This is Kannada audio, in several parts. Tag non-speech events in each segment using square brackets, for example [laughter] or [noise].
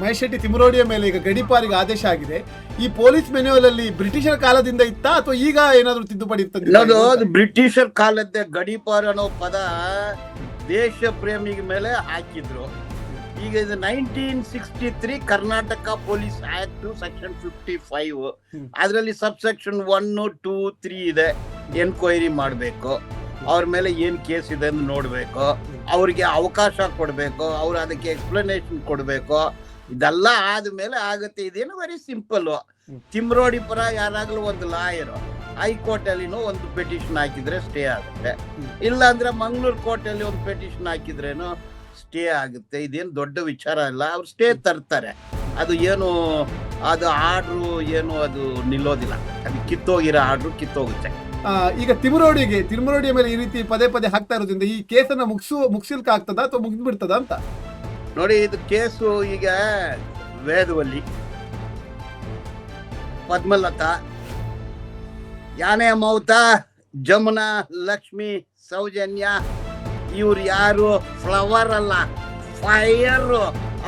ಮಹೇಶ್ ಶೆಟ್ಟಿ ತಿಮರೋಡಿಯ ಮೇಲೆ ಈಗ ಗಡಿಪಾರಿಗೆ ಆದೇಶ ಆಗಿದೆ. ಈ ಪೊಲೀಸ್ ಮೆನ್ಯುವಲ್ ಅಲ್ಲಿ ಬ್ರಿಟಿಷರ ಕಾಲದಿಂದ ಇತ್ತಾ ಅಥವಾ ಈಗ ಏನಾದರೂ ತಿದ್ದುಪಡಿ ತಂದಿದ್ದಾರೆ ಬ್ರಿಟಿಷರ್ ಕಾಲದ್ದೇ ಗಡೀಪಾರ್ ಅನ್ನೋ ಪದ ದೇಶ ಪ್ರೇಮಿಗೆ ಮೇಲೆ ಹಾಕಿದ್ರು. ಈಗ ಇದು nineteen sixty three Karnataka police act section fifty five. ಅದರಲ್ಲಿ sub section one two three ಇದೆ. ಎನ್ಕ್ವೈರಿ ಮಾಡಬೇಕು. ಅವ್ರ ಮೇಲೆ ಏನ್ ಕೇಸ್ ಇದೆ ಅಂತ ನೋಡ್ಬೇಕು, ಅವ್ರಿಗೆ ಅವಕಾಶ ಕೊಡ್ಬೇಕು, ಅವ್ರು ಅದಕ್ಕೆ ಎಕ್ಸ್ಪ್ಲನೇಷನ್ ಕೊಡ್ಬೇಕು, ಇದೆಲ್ಲ ಆದ್ಮೇಲೆ ಆಗುತ್ತೆ. ಇದೇನು ವೆರಿ ಸಿಂಪಲ್ ಹ್ಮ್. ತಿಮ್ರೋಡಿ ಪರ ಯಾರಾಗ್ಲೂ ಒಂದು ಲಾಯರ್ ಅಲ್ಲಿ ಒಂದು ಪೆಟಿಷನ್ ಹಾಕಿದ್ರೆ ಸ್ಟೇ ಆಗುತ್ತೆ. ಇಲ್ಲ ಅಂದ್ರೆ ಮಂಗಳೂರು ಕೋರ್ಟ್ ಅಲ್ಲಿ ಒಂದು ಪೆಟಿಷನ್ ಹಾಕಿದ್ರೇನು ಸ್ಟೇ ಆಗುತ್ತೆ. ಇದೇನು ದೊಡ್ಡ ವಿಚಾರ ಅಲ್ಲ, ಅವ್ರು ಸ್ಟೇ ತರ್ತಾರೆ. ಅದು ಏನು, ಅದು ಆರ್ಡ್ರು ಏನು, ಅದು ನಿಲ್ಲೋದಿಲ್ಲ. ಅದು ಕಿತ್ತೋಗಿರೋ ಆರ್ಡ್ರು ಕಿತ್ತೋಗುತ್ತೆ. ಈಗ ತಿಮರೋಡಿಗೆ, ತಿಮರೋಡಿಯ ಮೇಲೆ ಈ ರೀತಿ ಪದೇ ಪದೇ ಹಾಕ್ತಾ ಇರೋದ್ರಿಂದ ಈ ಕೇಸನ್ನ ಮುಗಿಸು ಮುಗಿಸ್ಲಿಕ್ಕೆ ಆಗ್ತದ ಅಥವಾ ಮುಗಿದ್ ಬಿಡ್ತದ ಅಂತ? ನೋಡಿ, ಇದು ಕೇಸು ಈಗ ವೇದವಲ್ಲಿ, ಪದ್ಮಲತಾ ಯಾನೇ ಮೌತ, ಜಮುನಾ, ಲಕ್ಷ್ಮಿ, ಸೌಜನ್ಯ, ಇವ್ರು ಯಾರು? ಫ್ಲವರ್ ಅಲ್ಲ ಫೈರ್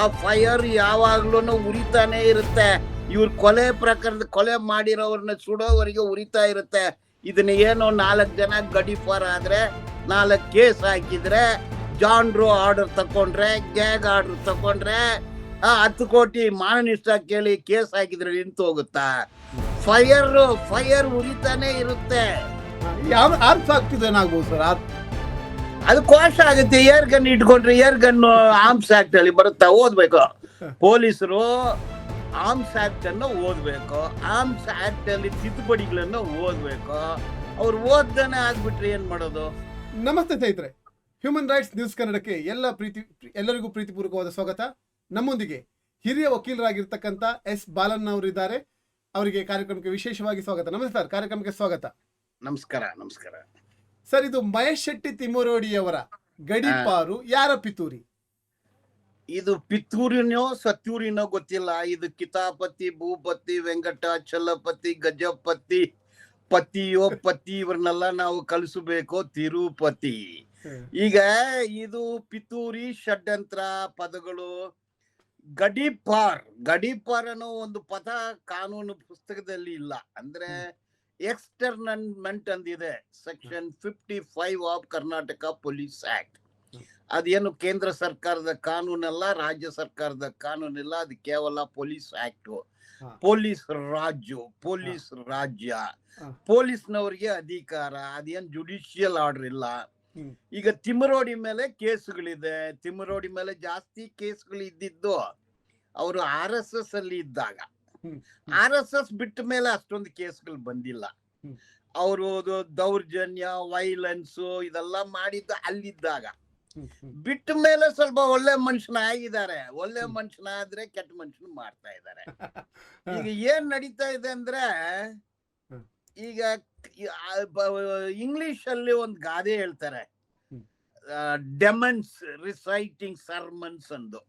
ಆ ಫೈರ್ ಯಾವಾಗ್ಲೂ ಉರಿತಾನೆ ಇರುತ್ತೆ. ಇವ್ರ ಕೊಲೆ ಪ್ರಕರಣದ ಕೊಲೆ ಮಾಡಿರೋವ್ರನ್ನ ಸುಡೋವರೆಗೆ ಉರಿತಾ ಇರುತ್ತೆ. ಇದನ್ನ ಏನು ನಾಲ್ಕು ಜನ ಗಡಿಪಾರ ಆದ್ರೆ ನಾಲ್ಕು ಕೇಸ್ ಹಾಕಿದ್ರೆ ಜಾನ್ರು ಆರ್ಡರ್ ತಕೊಂಡ್ರೆ ಗ್ಯಾಗ್ ಆರ್ಡರ್ ತಕೊಂಡ್ರೆ ಹತ್ತು ಕೋಟಿ ಮಾನನಿಷ್ಠ ಕೇಳಿ ಕೇಸ್ ಹಾಕಿದ್ರೆ ನಿಂತು ಹೋಗುತ್ತಾ? ಫೈರ್ ಫೈರ್ ಉರಿತಾನೆ ಇರುತ್ತೆ. ಯಾವ ಆಗ್ತಿದೆ ಏನಾಗ್ಬೋದು ಸರ್? ಅದು ಕೋಶ ಆಗುತ್ತೆ. ಏರ್ ಗನ್ ಇಟ್ಕೊಂಡ್ರೆ ಏರ್ ಗನ್ ಆರ್ಮ್ಸ್ ಆಕ್ಟ್ ಅಲ್ಲಿ ಬರುತ್ತಾ? ಓದ್ಬೇಕು. ಪೊಲೀಸರು ಆರ್ಮ್ಸ್ ಅನ್ನು ಓದ್ಬೇಕು ಆರ್ಮ್ಸ್ ಆಕ್ಟ್ ಅಲ್ಲಿ ತಿದ್ದುಪಡಿಗಳನ್ನ ಓದ್ಬೇಕು. ಅವ್ರು ಓದ್ದಾನೆ ಆಗ್ಬಿಟ್ರೆ ಏನ್ ಮಾಡೋದು? ನಮಸ್ತೆ ಸ್ನೇಹಿತರೆ ಹ್ಯೂಮನ್ ರೈಟ್ಸ್ ನ್ಯೂಸ್ ಕನ್ನಡಕ್ಕೆ ಎಲ್ಲ ಪ್ರೀತಿ ಎಲ್ಲರಿಗೂ ಪ್ರೀತಿಪೂರ್ವಕವಾದ ಸ್ವಾಗತ. ನಮ್ಮೊಂದಿಗೆ ಹಿರಿಯ ವಕೀಲರಾಗಿರ್ತಕ್ಕಂಥ ಎಸ್ ಬಾಲನ್ ಅವರು ಇದ್ದಾರೆ ಅವರಿಗೆ ಕಾರ್ಯಕ್ರಮಕ್ಕೆ ವಿಶೇಷವಾಗಿ ಸ್ವಾಗತ. ನಮಸ್ತೆ ಸರ್ ಕಾರ್ಯಕ್ರಮಕ್ಕೆ ಸ್ವಾಗತ. ನಮಸ್ಕಾರ ನಮಸ್ಕಾರ. ಸರ್ ಇದು ಮಹೇಶ್ ಶೆಟ್ಟಿ ತಿಮ್ಮರೋಡಿಯವರ ಗಡಿಪಾರು ಯಾರ ಪಿತೂರಿ? ಇದು ಪಿತೂರಿನೋ ಸತ್ಯೂರಿನೋ ಗೊತ್ತಿಲ್ಲ. ಇದು ಕಿತಾಪತಿ ಭೂಪತಿ ವೆಂಕಟ ಚಲಪತಿ ಗಜಪತಿ ಪತಿಯೋ ಪತಿ ಇವ್ರನ್ನೆಲ್ಲ ನಾವು ಕಲಿಸಬೇಕು. ತಿರುಪತಿ. ಈಗ ಇದು ಪಿತೂರಿ ಷಡ್ಯಂತ್ರ ಪದಗಳು. ಗಡಿಪಾರ್. ಗಡಿಪಾರ್ ಅನ್ನೋ ಒಂದು ಪದ ಕಾನೂನು ಪುಸ್ತಕದಲ್ಲಿ ಇಲ್ಲ. ಅಂದ್ರೆ externment ಅಂದಿದೆ. Section fifty five of Karnataka police act. ಅದೇನು ಕೇಂದ್ರ ಸರ್ಕಾರದ ಕಾನೂನಲ್ಲ ರಾಜ್ಯ ಸರ್ಕಾರದ ಕಾನೂನಿಲ್ಲ ಅದು ಕೇವಲ ಪೊಲೀಸ್ ಆಕ್ಟ್. ಪೊಲೀಸ್ ರಾಜ್ಯ ಪೊಲೀಸ್ ರಾಜ್ಯ. ಪೊಲೀಸ್ನವ್ರಿಗೆ ಅಧಿಕಾರ ಅದೇನ್ ಜುಡಿಷಿಯಲ್ ಆರ್ಡರ್ ಇಲ್ಲ. ಈಗ ತಿಮರೋಡಿ ಮೇಲೆ ಕೇಸುಗಳಿದೆ. ತಿಮರೋಡಿ ಮೇಲೆ ಜಾಸ್ತಿ ಕೇಸ್ಗಳು ಇದ್ದಿದ್ದು ಅವರು ಆರ್ ಎಸ್ ಎಸ್ ಅಲ್ಲಿ ಇದ್ದಾಗ. ಆರ್ ಎಸ್ ಎಸ್ ಬಿಟ್ಟ ಮೇಲೆ ಅಷ್ಟೊಂದು ಕೇಸ್ಗಳು ಬಂದಿಲ್ಲ. ಅವರು ದೌರ್ಜನ್ಯ ವೈಲೆನ್ಸ್ ಇದೆಲ್ಲ ಮಾಡಿದ್ದು ಅಲ್ಲಿದ್ದಾಗ. ಬಿಟ್ಟ ಮೇಲೆ ಸ್ವಲ್ಪ ಒಳ್ಳೆ ಮನುಷ್ಯನ ಆಗಿದ್ದಾರೆ. ಒಳ್ಳೆ ಮನುಷ್ಯನ ಆದ್ರೆ ಕೆಟ್ಟ ಮನುಷ್ಯನ ಮಾಡ್ತಾ ಇದ್ದಾರೆ. ಈಗ ಏನ್ ನಡೀತಾ ಇದೆ ಅಂದ್ರೆ ಈಗ ಇಂಗ್ಲಿಷ್ ಅಲ್ಲಿ ಒಂದು ಗಾದೆ ಹೇಳ್ತಾರೆ. ಡೆಮನ್ಸ್ ರಿಸೈಟಿಂಗ್ ಸರ್ಮನ್ಸ್ ಅಂದು.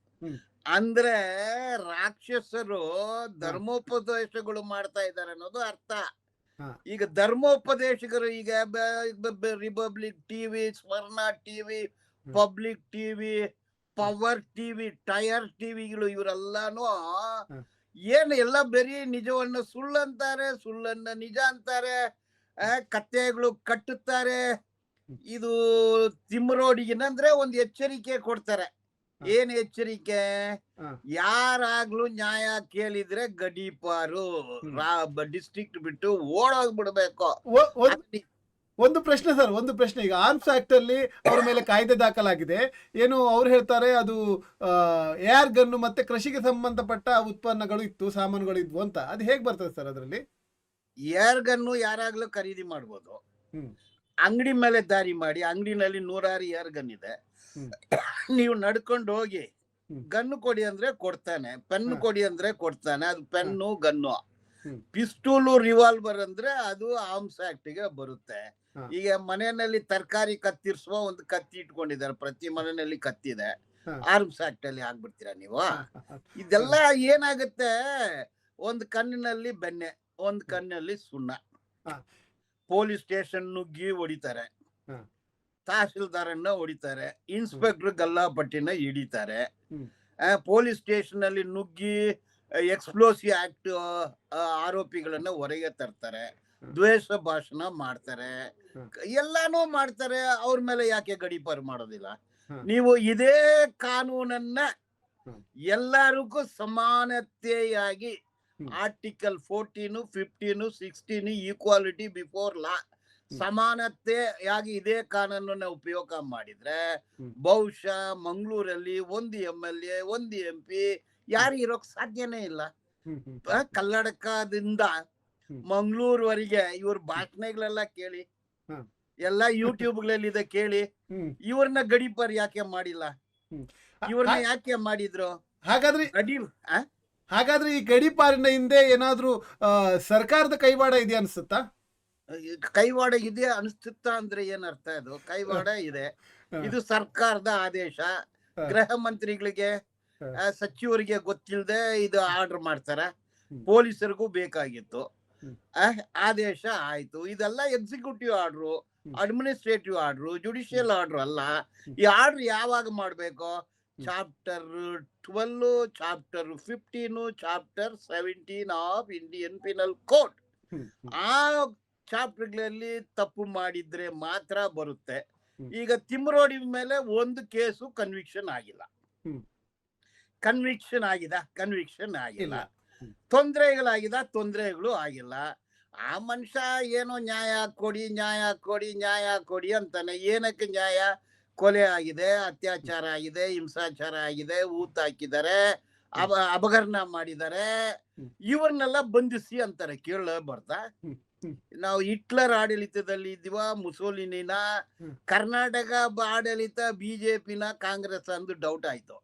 ಅಂದ್ರೆ ರಾಕ್ಷಸರು ಧರ್ಮೋಪದೇಶಗಳು ಮಾಡ್ತಾ ಇದ್ದಾರೆ ಅನ್ನೋದು ಅರ್ಥ. ಈಗ ಧರ್ಮೋಪದೇಶಕರು ಈಗ Republic TV Suvarna TV public TV power TV tyre ಟಿವಿಗಳು ಇವರೆಲ್ಲಾನು ಏನ್ ಎಲ್ಲ ಬರೀ ನಿಜವನ್ನ ಸುಳ್ಳಂತಾರೆ ಸುಳ್ಳನ್ನ ನಿಜ ಅಂತಾರೆ ಕತ್ತೆಗಳು ಕಥೆಗಳು ಕಟ್ಟುತ್ತಾರೆ ಇದು ತಿಮ್ಮರೋಡಿಗಿನಂದ್ರೆ ಒಂದು ಎಚ್ಚರಿಕೆ ಕೊಡ್ತಾರೆ. ಏನ್ ಎಚ್ಚರಿಕೆ? ಯಾರಾಗ್ಲೂ ನ್ಯಾಯ ಕೇಳಿದ್ರೆ ಗಡೀಪಾರು. ಡಿಸ್ಟ್ರಿಕ್ಟ್ ಬಿಟ್ಟು ಓಡೋಗ್ಬಿಡ್ಬೇಕು. ಒಂದ್- ಪ್ರಶ್ನೆ ಸರ್ ಒಂದು ಪ್ರಶ್ನೆ. ಈಗ ಆರ್ಮ್ಸ್ ಆಕ್ಟ್ ಅಲ್ಲಿ ಅವರ ಮೇಲೆ ಕಾಯ್ದೆ ದಾಖಲಾಗಿದೆ. ಏನು ಅವ್ರು ಹೇಳ್ತಾರೆ ಅದು ಏರ್ ಗನ್ನು ಮತ್ತೆ ಕೃಷಿಗೆ ಸಂಬಂಧಪಟ್ಟ ಉತ್ಪನ್ನಗಳು ಇತ್ತು ಸಾಮಾನುಗಳು ಇದ್ವು ಅಂತ. ಅದು ಹೇಗೆ ಬರ್ತದೆ ಸರ್ ಅದರಲ್ಲಿ? ಏರ್ ಗನ್ನು ಯಾರಾಗ್ಲೂ ಖರೀದಿ ಮಾಡ್ಬೋದು. ಅಂಗಡಿ ಮೇಲೆ ದಾರಿ ಮಾಡಿ ಅಂಗಡಿನಲ್ಲಿ ನೂರಾರು ಏರ್ ಗನ್ ಇದೆ. ನೀವು ನಡ್ಕೊಂಡು ಹೋಗಿ. ಗನ್ನು ಕೊಡಿ ಅಂದ್ರೆ ಕೊಡ್ತಾನೆ ಪೆನ್ ಕೊಡಿ ಅಂದ್ರೆ ಕೊಡ್ತಾನೆ ಅದು ಪೆನ್ನು ಗನ್ನು ಪಿಸ್ಟೂಲು ರಿವಾಲ್ವರ್ ಅಂದ್ರೆ ಅದು ಆರ್ಮ್ಸ್ ಆಕ್ಟ್ಗೆ ಬರುತ್ತೆ. ಈಗ ಮನೆಯಲ್ಲಿ ತರಕಾರಿ ಕತ್ತಿರಿಸುವ ಒಂದು ಕತ್ತಿ ಇಟ್ಕೊಂಡಿದ್ದಾರೆ. ಪ್ರತಿ ಮನೆಯಲ್ಲಿ ಕತ್ತಿದೆ. ಆರ್ಮ್ಸ್ ಆಕ್ಟ್ ಅಲ್ಲಿ ಆಗ್ಬಿಡ್ತೀರಾ ನೀವು? ಇದೆಲ್ಲ ಏನಾಗುತ್ತೆ? ಒಂದ್ ಕಣ್ಣಿನಲ್ಲಿ ಬೆಣ್ಣೆ ಒಂದ್ ಕಣ್ಣಲ್ಲಿ ಸುಣ್ಣ. ಪೊಲೀಸ್ ಸ್ಟೇಷನ್ ನುಗ್ಗಿ ಹೊಡಿತಾರೆ. ತಹಸೀಲ್ದಾರನ್ನ ಹೊಡಿತಾರೆ. ಇನ್ಸ್ಪೆಕ್ಟರ್ ಗಲ್ಲಾಪಟ್ಟಿನ ಹಿಡಿತಾರೆ. ಪೊಲೀಸ್ ಸ್ಟೇಷನ್ ಅಲ್ಲಿ ನುಗ್ಗಿ ಎಕ್ಸ್ಪ್ಲೋಸಿವ್ ಆಕ್ಟ್ ಆರೋಪಿಗಳನ್ನ ಹೊರಗೆ ತರ್ತಾರೆ. ದ್ವೇಷ ಭಾಷಣ ಮಾಡ್ತಾರೆ. ಎಲ್ಲಾನು ಮಾಡ್ತಾರೆ ಅವ್ರ ಮೇಲೆ ಯಾಕೆ ಗಡೀಪಾರು ಮಾಡೋದಿಲ್ಲ ನೀವು ಇದೇ ಕಾನೂನನ್ನ. ಎಲ್ಲರಿಗೂ ಸಮಾನತೆಯಾಗಿ. Article fourteen fifteen sixteen equality before law. ಸಮಾನತೆಯಾಗಿ ಇದೇ ಕಾನೂನನ್ನ ಉಪಯೋಗ ಮಾಡಿದ್ರೆ. ಬಹುಶಃ ಮಂಗಳೂರಲ್ಲಿ ಒಂದು ಎಂ ಎಲ್ ಎ ಒಂದು ಎಂ ಪಿ ಯಾರು ಇರೋಕ್ ಸಾಧ್ಯನೇ ಇಲ್ಲ ಹ್ಮ್, ಹ್ಮ್. ಇವ್ರ ಭಾಷಣಗಳೆಲ್ಲ ಕೇಳಿ ಎಲ್ಲಾ ಯೂಟ್ಯೂಬ್ಗಳಲ್ಲಿ ಇದೆ ಕೇಳಿ. ಇವ್ರನ್ನ ಗಡಿಪರ್ ಯಾಕೆ ಮಾಡಿಲ್ಲ. ಇವ್ರನ್ನ ಯಾಕೆ ಮಾಡಿದ್ರು? ಹಾಗಾದ್ರೆ? ಹಾಗಾದ್ರೆ ಈ ಗಡೀಪಾರಿನ ಹಿಂದೆ ಏನಾದ್ರೂ ಸರ್ಕಾರದ ಕೈವಾಡ ಇದೆ ಅನ್ಸುತ್ತಾ? ಕೈವಾಡ ಇದೆ ಅನಿಸ್ತಿತ್ತ ಅಂದ್ರೆ ಏನ್ ಅರ್ಥ ಇದು ಕೈವಾಡ ಇದೆ. ಇದು ಸರ್ಕಾರದ ಆದೇಶ. ಗೃಹ ಮಂತ್ರಿಗಳಿಗೆ ಸಚಿವರಿಗೆ ಗೊತ್ತಿಲ್ಲದೆ ಇದು ಆರ್ಡರ್ ಮಾಡ್ತಾರ. ಪೊಲೀಸರಿಗೂ ಬೇಕಾಗಿತ್ತು. ಆದೇಶ ಆಯ್ತು. ಇದೆಲ್ಲ executive order administrative order judicial order ಅಲ್ಲ. ಈ ಆರ್ಡರ್ ಯಾವಾಗ ಮಾಡ್ಬೇಕು? Chapter twelve chapter fifteen chapter seventeen of Indian penal code ಆ ಚಾಪ್ಟರ್ಗಳಲ್ಲಿ ತಪ್ಪು ಮಾಡಿದ್ರೆ ಮಾತ್ರ ಬರುತ್ತೆ. ಈಗ ತಿಮ್ರೋಡಿ ಮೇಲೆ ಒಂದು ಕೇಸು ಕನ್ವಿಕ್ಷನ್ ಆಗಿಲ್ಲ. ಕನ್ವಿಕ್ಷನ್ ಆಗಿದ? ಕನ್ವಿಕ್ಷನ್ ಆಗಿಲ್ಲ. ತೊಂದರೆಗಳಾಗಿದ ತೊಂದರೆಗಳು ಆಗಿಲ್ಲ ಆ ಮನುಷ್ಯ ಏನೋ ನ್ಯಾಯ ಕೊಡಿ ನ್ಯಾಯ ಕೊಡಿ ನ್ಯಾಯ ಕೊಡಿ ಅಂತಾನೆ ಏನಕ್ಕೆ ನ್ಯಾಯ ಕೊಲೆ ಆಗಿದೆ ಅತ್ಯಾಚಾರ ಆಗಿದೆ ಹಿಂಸಾಚಾರ ಆಗಿದೆ ಊತ ಹಾಕಿದ್ದಾರೆ ಅಬ ಅಪಘರ್ಣ ಮಾಡಿದ್ದಾರೆ. ಇವ್ರನ್ನೆಲ್ಲ ಬಂಧಿಸಿ ಅಂತಾರೆ ಕೇಳ ಬರ್ತಾ. ನಾವು ಹಿಟ್ಲರ್ ಆಡಳಿತದಲ್ಲಿ ಇದ್ದೀವ ಮುಸೋಲಿನಿನ. ಕರ್ನಾಟಕ ಆಡಳಿತ ಬಿಜೆಪಿನ ಕಾಂಗ್ರೆಸ್ ಅಂದು ಡೌಟ್ ಆಯ್ತು.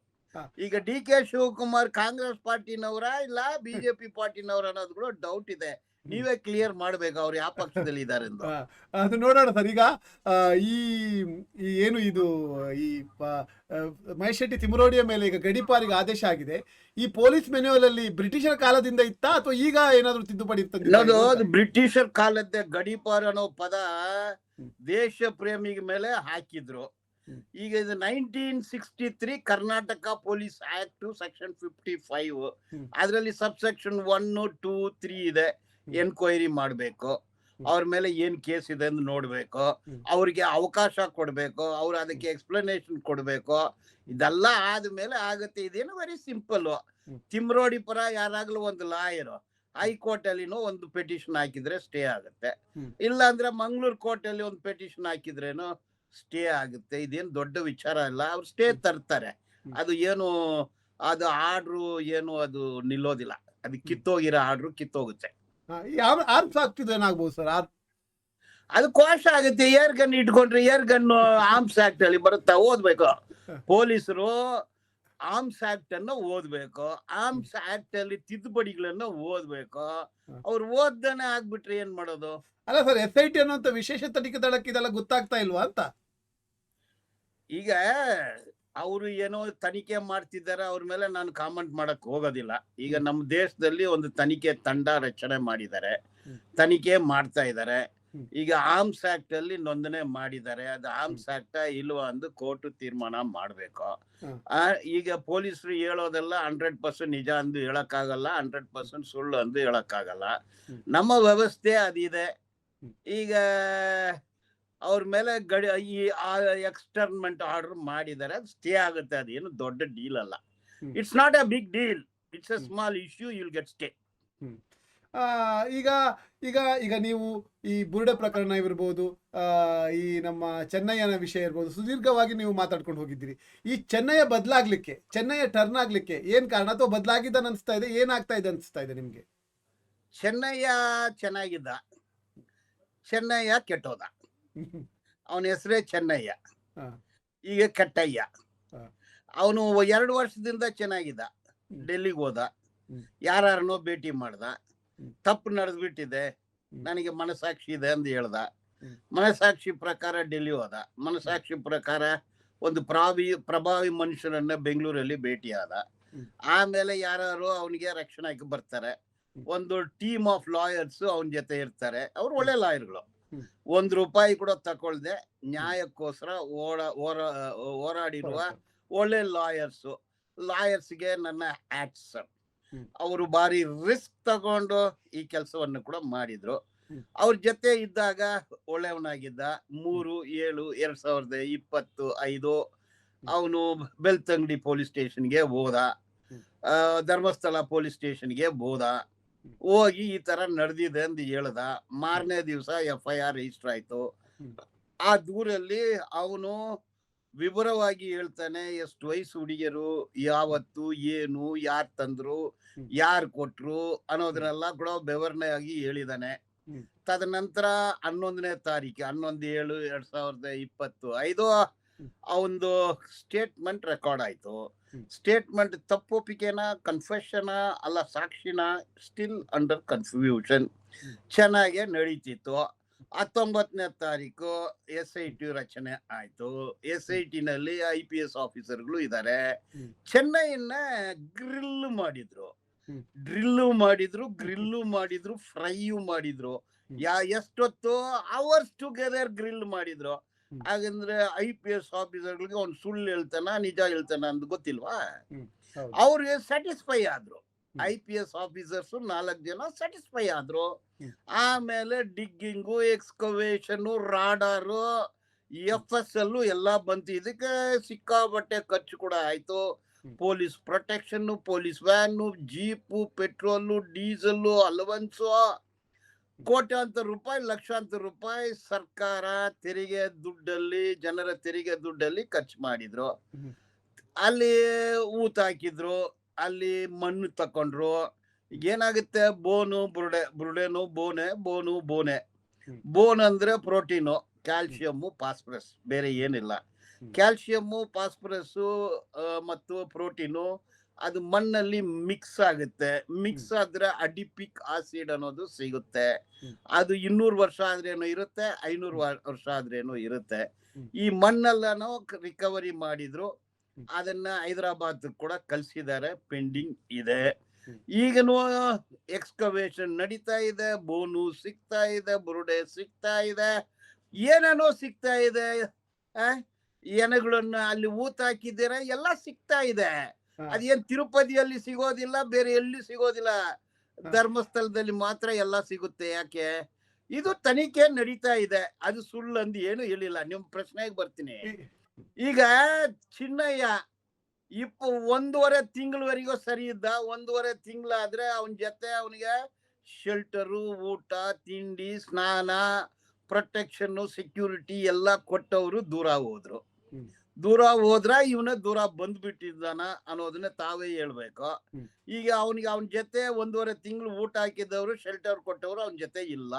ಈಗ ಡಿ ಕೆ ಶಿವಕುಮಾರ್ ಕಾಂಗ್ರೆಸ್ ಪಾರ್ಟಿನವರ ಇಲ್ಲ ಬಿಜೆಪಿ ಪಾರ್ಟಿನವರ ಅನ್ನೋದು ಕೂಡ ಡೌಟ್ ಇದೆ ನೀವೇ ಕ್ಲಿಯರ್ ಮಾಡ್ಬೇಕು ಅವ್ರು ಯಾವ ಪಕ್ಷದಲ್ಲಿ ಆ, ಅದು ನೋಡೋಣ ಸರ್ ಈಗ ಆ, ಈ ಏನು ಇದು ಈ ಮಹೇಶ್ ಶೆಟ್ಟಿ ತಿಮರೋಡಿಯ ಮೇಲೆ ಈಗ ಗಡಿಪಾರಿಗೆ ಆದೇಶ ಆಗಿದೆ ಈ ಪೊಲೀಸ್ ಮೆನ್ಯುವಲ್ ಅಲ್ಲಿ ಬ್ರಿಟಿಷರ ಕಾಲದಿಂದ ಇತ್ತಾ ಅಥವಾ ಈಗ ಏನಾದ್ರು ತಿದ್ದುಪಡಿ ಇರ್ತದೆ? ಬ್ರಿಟಿಷರ್ ಕಾಲದ್ದೇ ಗಡೀಪಾರ್ ಅನ್ನೋ ಪದ. ದೇಶ ಪ್ರೇಮಿಗೆ ಮೇಲೆ ಹಾಕಿದ್ರು. ಈಗ ಇದು nineteen sixty three Karnataka police act section fifty five. ಅದರಲ್ಲಿ sub section one two three ಇದೆ. ಎನ್ಕ್ವೈರಿ ಮಾಡಬೇಕು. ಅವ್ರ ಮೇಲೆ ಏನ್ ಕೇಸ್ ಇದೆ ಅಂತ ನೋಡ್ಬೇಕು. ಅವ್ರಿಗೆ ಅವಕಾಶ ಕೊಡ್ಬೇಕು. ಅವ್ರು ಅದಕ್ಕೆ ಎಕ್ಸ್ಪ್ಲನೇಷನ್ ಕೊಡ್ಬೇಕು. ಇದೆಲ್ಲ ಆದ್ಮೇಲೆ ಆಗುತ್ತೆ. ಇದೇನು ವೆರಿ ಸಿಂಪಲ್. ತಿಮ್ರೋಡಿ ಪರ ಯಾರಾಗ್ಲೂ ಒಂದು ಲಾಯರ್ ಹೈಕೋರ್ಟ್ ಅಲ್ಲಿನೂ ಒಂದು ಪೆಟಿಷನ್ ಹಾಕಿದ್ರೆ ಸ್ಟೇ ಆಗುತ್ತೆ. ಇಲ್ಲಾಂದ್ರೆ ಇಲ್ಲ ಅಂದ್ರೆ ಮಂಗಳೂರು ಕೋರ್ಟ್ ಅಲ್ಲಿ ಒಂದು ಪೆಟಿಷನ್ ಹಾಕಿದ್ರೇನು ಸ್ಟೇ ಆಗುತ್ತೆ. ಇದೇನು ದೊಡ್ಡ ವಿಚಾರ ಅಲ್ಲ ಅವ್ರು ಸ್ಟೇ ತರ್ತಾರೆ. ಅದು ಏನು ಅದು ಆರ್ಡ್ರು ಏನು ಅದು ನಿಲ್ಲೋದಿಲ್ಲ. ಅದು ಕಿತ್ತೋಗಿರೋ ಆರ್ಡ್ರು ಕಿತ್ತೋಗುತ್ತೆ. ಆರ್ಮ್ಸ್ ಏನಾಗ್ಬೋದು ಸರ್? ಆರ್ ಅದು ಕೋಶ ಆಗುತ್ತೆ. ಏರ್ ಗನ್ ಇಟ್ಕೊಂಡ್ರೆ ಏರ್ ಗನ್ ಆರ್ಮ್ಸ್ ಆಕ್ಟ್ ಅಲ್ಲಿ ಬರುತ್ತಾ? ಓದ್ಬೇಕು. ಪೊಲೀಸರು ಆರ್ಮ್ಸ್ ಆಕ್ಟ್ ಅನ್ನ ಓದ್ಬೇಕು. ಆರ್ಮ್ಸ್ ಆಕ್ಟ್ ಅಲ್ಲಿ ತಿದ್ದುಪಡಿಗಳನ್ನ ಓದ್ಬೇಕು. ಅವ್ರು ಓದ್ದನೆ ಆಗ್ಬಿಟ್ರೆ ಏನ್ ಮಾಡೋದು? ಅಲ್ಲ ಸರ್ ಎಸ್ ಐ ಟಿ ಅನ್ನುವಂಥ ವಿಶೇಷ ತನಿಖೆ ದಳಕ್ಕೆ ಇದೆಲ್ಲ ಗೊತ್ತಾಗ್ತಾ ಇಲ್ವಾ ಅಂತ? ಈಗ ಅವರು ಏನೋ ತನಿಖೆ ಮಾಡ್ತಿದ್ದಾರೆ ಅವ್ರ ಮೇಲೆ ನಾನು ಕಾಮೆಂಟ್ ಮಾಡಕ್ ಹೋಗೋದಿಲ್ಲ. ಈಗ ನಮ್ಮ ದೇಶದಲ್ಲಿ ಒಂದು ತನಿಖೆ ತಂಡ ರಚನೆ ಮಾಡಿದ್ದಾರೆ. ತನಿಖೆ ಮಾಡ್ತಾ ಇದ್ದಾರೆ. ಈಗ ಆರ್ಮ್ಸ್ ಆಕ್ಟ್ ಅಲ್ಲಿ ನೋಂದಣಿ ಮಾಡಿದ್ದಾರೆ ಅದು ಆರ್ಮ್ಸ್ ಆಕ್ಟ್ ಇಲ್ವಾ ಅಂದು ಕೋರ್ಟ್ ತೀರ್ಮಾನ ಮಾಡ್ಬೇಕು. ಈಗ ಪೊಲೀಸರು ಹೇಳೋದೆಲ್ಲ ಹಂಡ್ರೆಡ್ ಪರ್ಸೆಂಟ್ ನಿಜ ಅಂದು ಹೇಳಕ್ಕಾಗಲ್ಲ ಹಂಡ್ರೆಡ್ ಪರ್ಸೆಂಟ್ ಸುಳ್ಳು ಅಂದು ಹೇಳಕ್ಕಾಗಲ್ಲ. ನಮ್ಮ ವ್ಯವಸ್ಥೆ ಅದಿದೆ. ಈಗ ಅವ್ರ ಮೇಲೆ ಗಡಿ ಈ ಎಕ್ಸ್ಟರ್ನ್ಮೆಂಟ್ ಆರ್ಡರ್ ಮಾಡಿದ್ದಾರೆ ಅದು ಸ್ಟೇ ಆಗುತ್ತೆ ಅದೇನು ದೊಡ್ಡ ಡೀಲ್ ಅಲ್ಲ. It's not a big deal it's a small issue you'll get stay ಆ, ಈಗ ಈಗ ಈಗ ನೀವು ಈ ಬುರುಡೆ ಪ್ರಕರಣ ಇರ್ಬೋದು ಆ, ಈ ನಮ್ಮ ಚೆನ್ನಯ್ಯನ ವಿಷಯ ಇರ್ಬೋದು ಸುದೀರ್ಘವಾಗಿ ನೀವು ಮಾತಾಡ್ಕೊಂಡು ಹೋಗಿದ್ದೀರಿ. ಈ ಚೆನ್ನಯ್ಯ ಬದಲಾಗ್ಲಿಕ್ಕೆ ಚೆನ್ನಯ್ಯ ಟರ್ನ್ ಆಗ್ಲಿಕ್ಕೆ ಏನ್ ಕಾರಣ? ಅಥವಾ ಬದಲಾಗಿದ್ದಾನ ಅನಿಸ್ತಾ ಇದೆ ಏನಾಗ್ತಾ ಇದೆ ಅನಿಸ್ತಾ ಇದೆ ನಿಮ್ಗೆ? ಚೆನ್ನಯ್ಯ ಚೆನ್ನಾಗಿದ್ದ. ಚೆನ್ನಯ್ಯ ಕೆಟ್ಟೋದ. ಅವನ ಹೆಸರೇ ಚೆನ್ನಯ್ಯ. ಈಗ ಕೆಟ್ಟಯ್ಯ. ಅವನು ಎರಡು ವರ್ಷದಿಂದ ಚೆನ್ನಾಗಿದ್ದ. ಡೆಲ್ಲಿಗೆ ಹೋದ. ಯಾರನ್ನೋ ಭೇಟಿ ಮಾಡ್ದ. ತಪ್ಪು ನಡೆದ್ಬಿಟ್ಟಿದೆ. ನನಗೆ ಮನಸಾಕ್ಷಿ ಇದೆ ಅಂತ ಹೇಳ್ದ. ಮನಸಾಕ್ಷಿ ಪ್ರಕಾರ ಡೆಲ್ಲಿ ಹೋದ. ಮನಸಾಕ್ಷಿ ಪ್ರಕಾರ ಒಂದು ಪ್ರಾವಿ ಪ್ರಭಾವಿ ಮನುಷ್ಯರನ್ನ ಬೆಂಗಳೂರಲ್ಲಿ ಭೇಟಿಯಾದ. ಆಮೇಲೆ ಯಾರು ಅವನಿಗೆ ರಕ್ಷಣೆಗೆ ಬರ್ತಾರೆ. ಒಂದು ಟೀಮ್ ಆಫ್ ಲಾಯರ್ಸ್ ಅವನ ಜೊತೆ ಇರ್ತಾರೆ. ಅವ್ರು ಒಳ್ಳೆ ಲಾಯರ್ಗಳು. ಒಂದ್ ರೂಪಾಯಿ ಕೂಡ ತಕೊಳ್ದೆ ನ್ಯಾಯಕ್ಕೋಸ್ಕರ ಓಡ ಓರ ಹೋರಾಡಿರುವ ಒಳ್ಳೆ ಲಾಯರ್ಸ್ ಲಾಯರ್ಸ್ಗೆ ನನ್ನ ಹ್ಯಾಟ್ಸ್ ಅವರು ಭಾರಿ ರಿಸ್ಕ್ ತಗೊಂಡು ಈ ಕೆಲಸವನ್ನು ಕೂಡ ಮಾಡಿದ್ರು. ಅವ್ರ ಜೊತೆ ಇದ್ದಾಗ ಒಳ್ಳೆಯವನಾಗಿದ್ದ ಮೂರು ಏಳು ಎರಡ್ ಸಾವಿರದ ಇಪ್ಪತ್ತು ಐದು ಅವನು ಬೆಳ್ತಂಗಡಿ ಪೊಲೀಸ್ ಸ್ಟೇಷನ್ಗೆ ಹೋದ. ಧರ್ಮಸ್ಥಳ ಪೊಲೀಸ್ ಸ್ಟೇಷನ್ಗೆ ಹೋದ. ಹೋಗಿ ಈ ತರ ನಡೆದಿದೆ ಅಂತ ಹೇಳ್ದ. ಮಾರನೇ ದಿವಸ ಎಫ್ ಐ ಆರ್ ರಿಜಿಸ್ಟರ್ ಆಯ್ತು. ಆ ದೂರಲ್ಲಿ ಅವನು ವಿವರವಾಗಿ ಹೇಳ್ತಾನೆ ಎಷ್ಟು ವಯಸ್ಸು ಹುಡುಗಿಯರು ಯಾವತ್ತು ಏನು ಯಾರ್ ತಂದ್ರು ಯಾರು ಕೊಟ್ರು ಅನ್ನೋದನ್ನೆಲ್ಲ ಕೂಡ ಬೆವರಣೆ ಆಗಿ ಹೇಳಿದಾನೆ. ತದನಂತರ ಹನ್ನೊಂದನೇ ತಾರೀಕು ಹನ್ನೊಂದು ಏಳು ಎರಡ್ ಸಾವಿರದ ಇಪ್ಪತ್ತು ಐದು ಆ ಒಂದು ಸ್ಟೇಟ್ಮೆಂಟ್ ರೆಕಾರ್ಡ್ ಆಯ್ತು. ಸ್ಟೇಟ್ಮೆಂಟ್ ತಪ್ಪೊಪ್ಪಿಗೆನ ಕನ್ಫೆಷನ್ ಅಲ್ಲ ಸಾಕ್ಷಿನ ಸ್ಟಿಲ್ ಅಂಡರ್ ಕನ್ಫ್ಯೂಷನ್ ಚೆನ್ನಾಗೇ ನಡೀತಿತ್ತು ಹತ್ತೊಂಬತ್ತನೇ ತಾರೀಕು ಎಸ್ ಐ ಟಿ ರಚನೆ ಆಯ್ತು ಎಸ್ ಐ ಟಿನಲ್ಲಿ ಐ ಪಿ ಎಸ್ ಆಫೀಸರ್ಗಳು ಇದ್ದಾರೆ. ಚೆನ್ನೈನ ಗ್ರಿಲ್ ಮಾಡಿದ್ರು ಡ್ರಿಲ್ ಡ್ರಿಲ್ಲು ಮಾಡಿದ್ರು, ಗ್ರಿಲ್ಲು ಮಾಡಿದ್ರು, ಫ್ರೈಯು ಮಾಡಿದ್ರು. ಯಾ, ಎಷ್ಟೊತ್ತು ಅವರ್ಸ್ ಟುಗೆದರ್ ಗ್ರಿಲ್ ಮಾಡಿದ್ರು. ಹಾಗಂದ್ರೆ ಐ ಪಿ ಎಸ್ ಆಫೀಸರ್ಗಳಿಗೆ ಒಂದು ಸುಳ್ಳು ಹೇಳ್ತಾನ ನಿಜ ಹೇಳ್ತಾನ ಅಂತ ಗೊತ್ತಿಲ್ವಾ. ಅವ್ರಿಗೆ ಸ್ಯಾಟಿಸ್ಫೈ ಆದ್ರು. ಐ ಪಿ ಎಸ್ ಆಫೀಸರ್ಸ್ ನಾಲ್ಕು ಜನ ಸ್ಯಾಟಿಸ್ಫೈ ಆದ್ರು. ಆಮೇಲೆ digging excavation radar F S L ಎಲ್ಲ ಬಂತು. ಇದಕ್ಕೆ ಸಿಕ್ಕಾಬಟ್ಟೆ ಖರ್ಚು ಕೂಡ ಆಯ್ತು. Police protection police van jeep petrol diesel allowance ಕೋಟ್ಯಾಂತರ ರೂಪಾಯಿ ಲಕ್ಷಾಂತರ ರೂಪಾಯಿ ಸರ್ಕಾರ ತೆರಿಗೆ ದುಡ್ಡಲ್ಲಿ ಜನರ ತೆರಿಗೆ ದುಡ್ಡಲ್ಲಿ ಖರ್ಚು ಮಾಡಿದ್ರು. ಅಲ್ಲಿ ಊತ ಹಾಕಿದ್ರು ಅಲ್ಲಿ ಮಣ್ಣು ತಕೊಂಡ್ರು. ಏನಾಗುತ್ತೆ? ಬೋನು ಬುರುಡೆ ಬುರುಡೆನು ಬೋನೆ ಬೋನು ಬೋನೆ. ಬೋನ್ ಅಂದ್ರೆ ಪ್ರೋಟೀನು ಕ್ಯಾಲ್ಸಿಯಮ್ಮು ಫಾಸ್ಫರಸ್ ಬೇರೆ ಏನಿಲ್ಲ. ಕ್ಯಾಲ್ಸಿಯಮ್ಮು ಫಾಸ್ಫರಸ್ಸು ಮತ್ತು ಪ್ರೋಟೀನು ಅದು ಮಣ್ಣಲ್ಲಿ ಮಿಕ್ಸ್ ಆಗುತ್ತೆ. ಮಿಕ್ಸ್ ಆದ್ರೆ ಅಡಿಪಿಕ್ ಆಸಿಡ್ ಅನ್ನೋದು ಸಿಗುತ್ತೆ. ಅದು ಇನ್ನೂರು ವರ್ಷ ಆದ್ರೇನು ಇರುತ್ತೆ ಐನೂರು ವರ್ಷ ಆದ್ರೇನು ಇರುತ್ತೆ. ಈ ಮಣ್ಣೆಲ್ಲನೂ ರಿಕವರಿ ಮಾಡಿದ್ರು. ಅದನ್ನ ಹೈದರಾಬಾದ್ ಕೂಡ ಕಲ್ಸಿದ್ದಾರೆ. ಪೆಂಡಿಂಗ್ ಇದೆ. ಈಗನು ಎಕ್ಸ್ಕವೇಷನ್ ನಡೀತಾ ಇದೆ. ಬೋನು ಸಿಗ್ತಾ ಇದೆ. ಬುರುಡೆ ಸಿಗ್ತಾ ಇದೆ. ಏನೇನೋ ಸಿಗ್ತಾ ಇದೆ. ಎನಗಳನ್ನ ಅಲ್ಲಿ ಊತ ಹಾಕಿದ್ದೀರಾ? ಎಲ್ಲ ಸಿಗ್ತಾ ಇದೆ. ಅದೇನ್ ತಿರುಪತಿಯಲ್ಲಿ ಸಿಗೋದಿಲ್ಲ ಬೇರೆ ಎಲ್ಲಿ ಸಿಗೋದಿಲ್ಲ. ಧರ್ಮಸ್ಥಳದಲ್ಲಿ ಮಾತ್ರ ಎಲ್ಲ ಸಿಗುತ್ತೆ ಯಾಕೆ? ಇದು ತನಿಖೆ ನಡೀತಾ ಇದೆ. ಅದು ಸುಳ್ಳು ಅಂದು ಏನು ಹೇಳಿಲ್ಲ. ನಿಮ್ ಪ್ರಶ್ನೆಗೆ ಬರ್ತೀನಿ. ಈಗ ಚಿನ್ನಯ್ಯ ಇಪ್ಪ ಒಂದೂವರೆ ತಿಂಗಳವರೆಗೂ ಸರಿ ಇದ್ದ ಒಂದೂವರೆ ತಿಂಗಳಾದ್ರೆ ಅವನ ಜೊತೆ ಅವನಿಗೆ ಶೆಲ್ಟರು ಊಟ ತಿಂಡಿ ಸ್ನಾನ ಪ್ರೊಟೆಕ್ಷನ್ ಸೆಕ್ಯೂರಿಟಿ ಎಲ್ಲ ಕೊಟ್ಟವರು ದೂರ ಹೋದ್ರು. ದೂರ ಹೋದ್ರ ಇವನ ದೂರ ಬಂದ್ಬಿಟ್ಟಿದ್ದಾನ ಅನ್ನೋದನ್ನ ತಾವೇ ಹೇಳ್ಬೇಕು. ಈಗ ಅವನಿಗೆ ಅವನ ಜೊತೆ ಒಂದೂವರೆ ತಿಂಗಳು ಊಟ ಹಾಕಿದವರು ಶೆಲ್ಟರ್ ಕೊಟ್ಟವರು ಅವನ ಜೊತೆ ಇಲ್ಲ.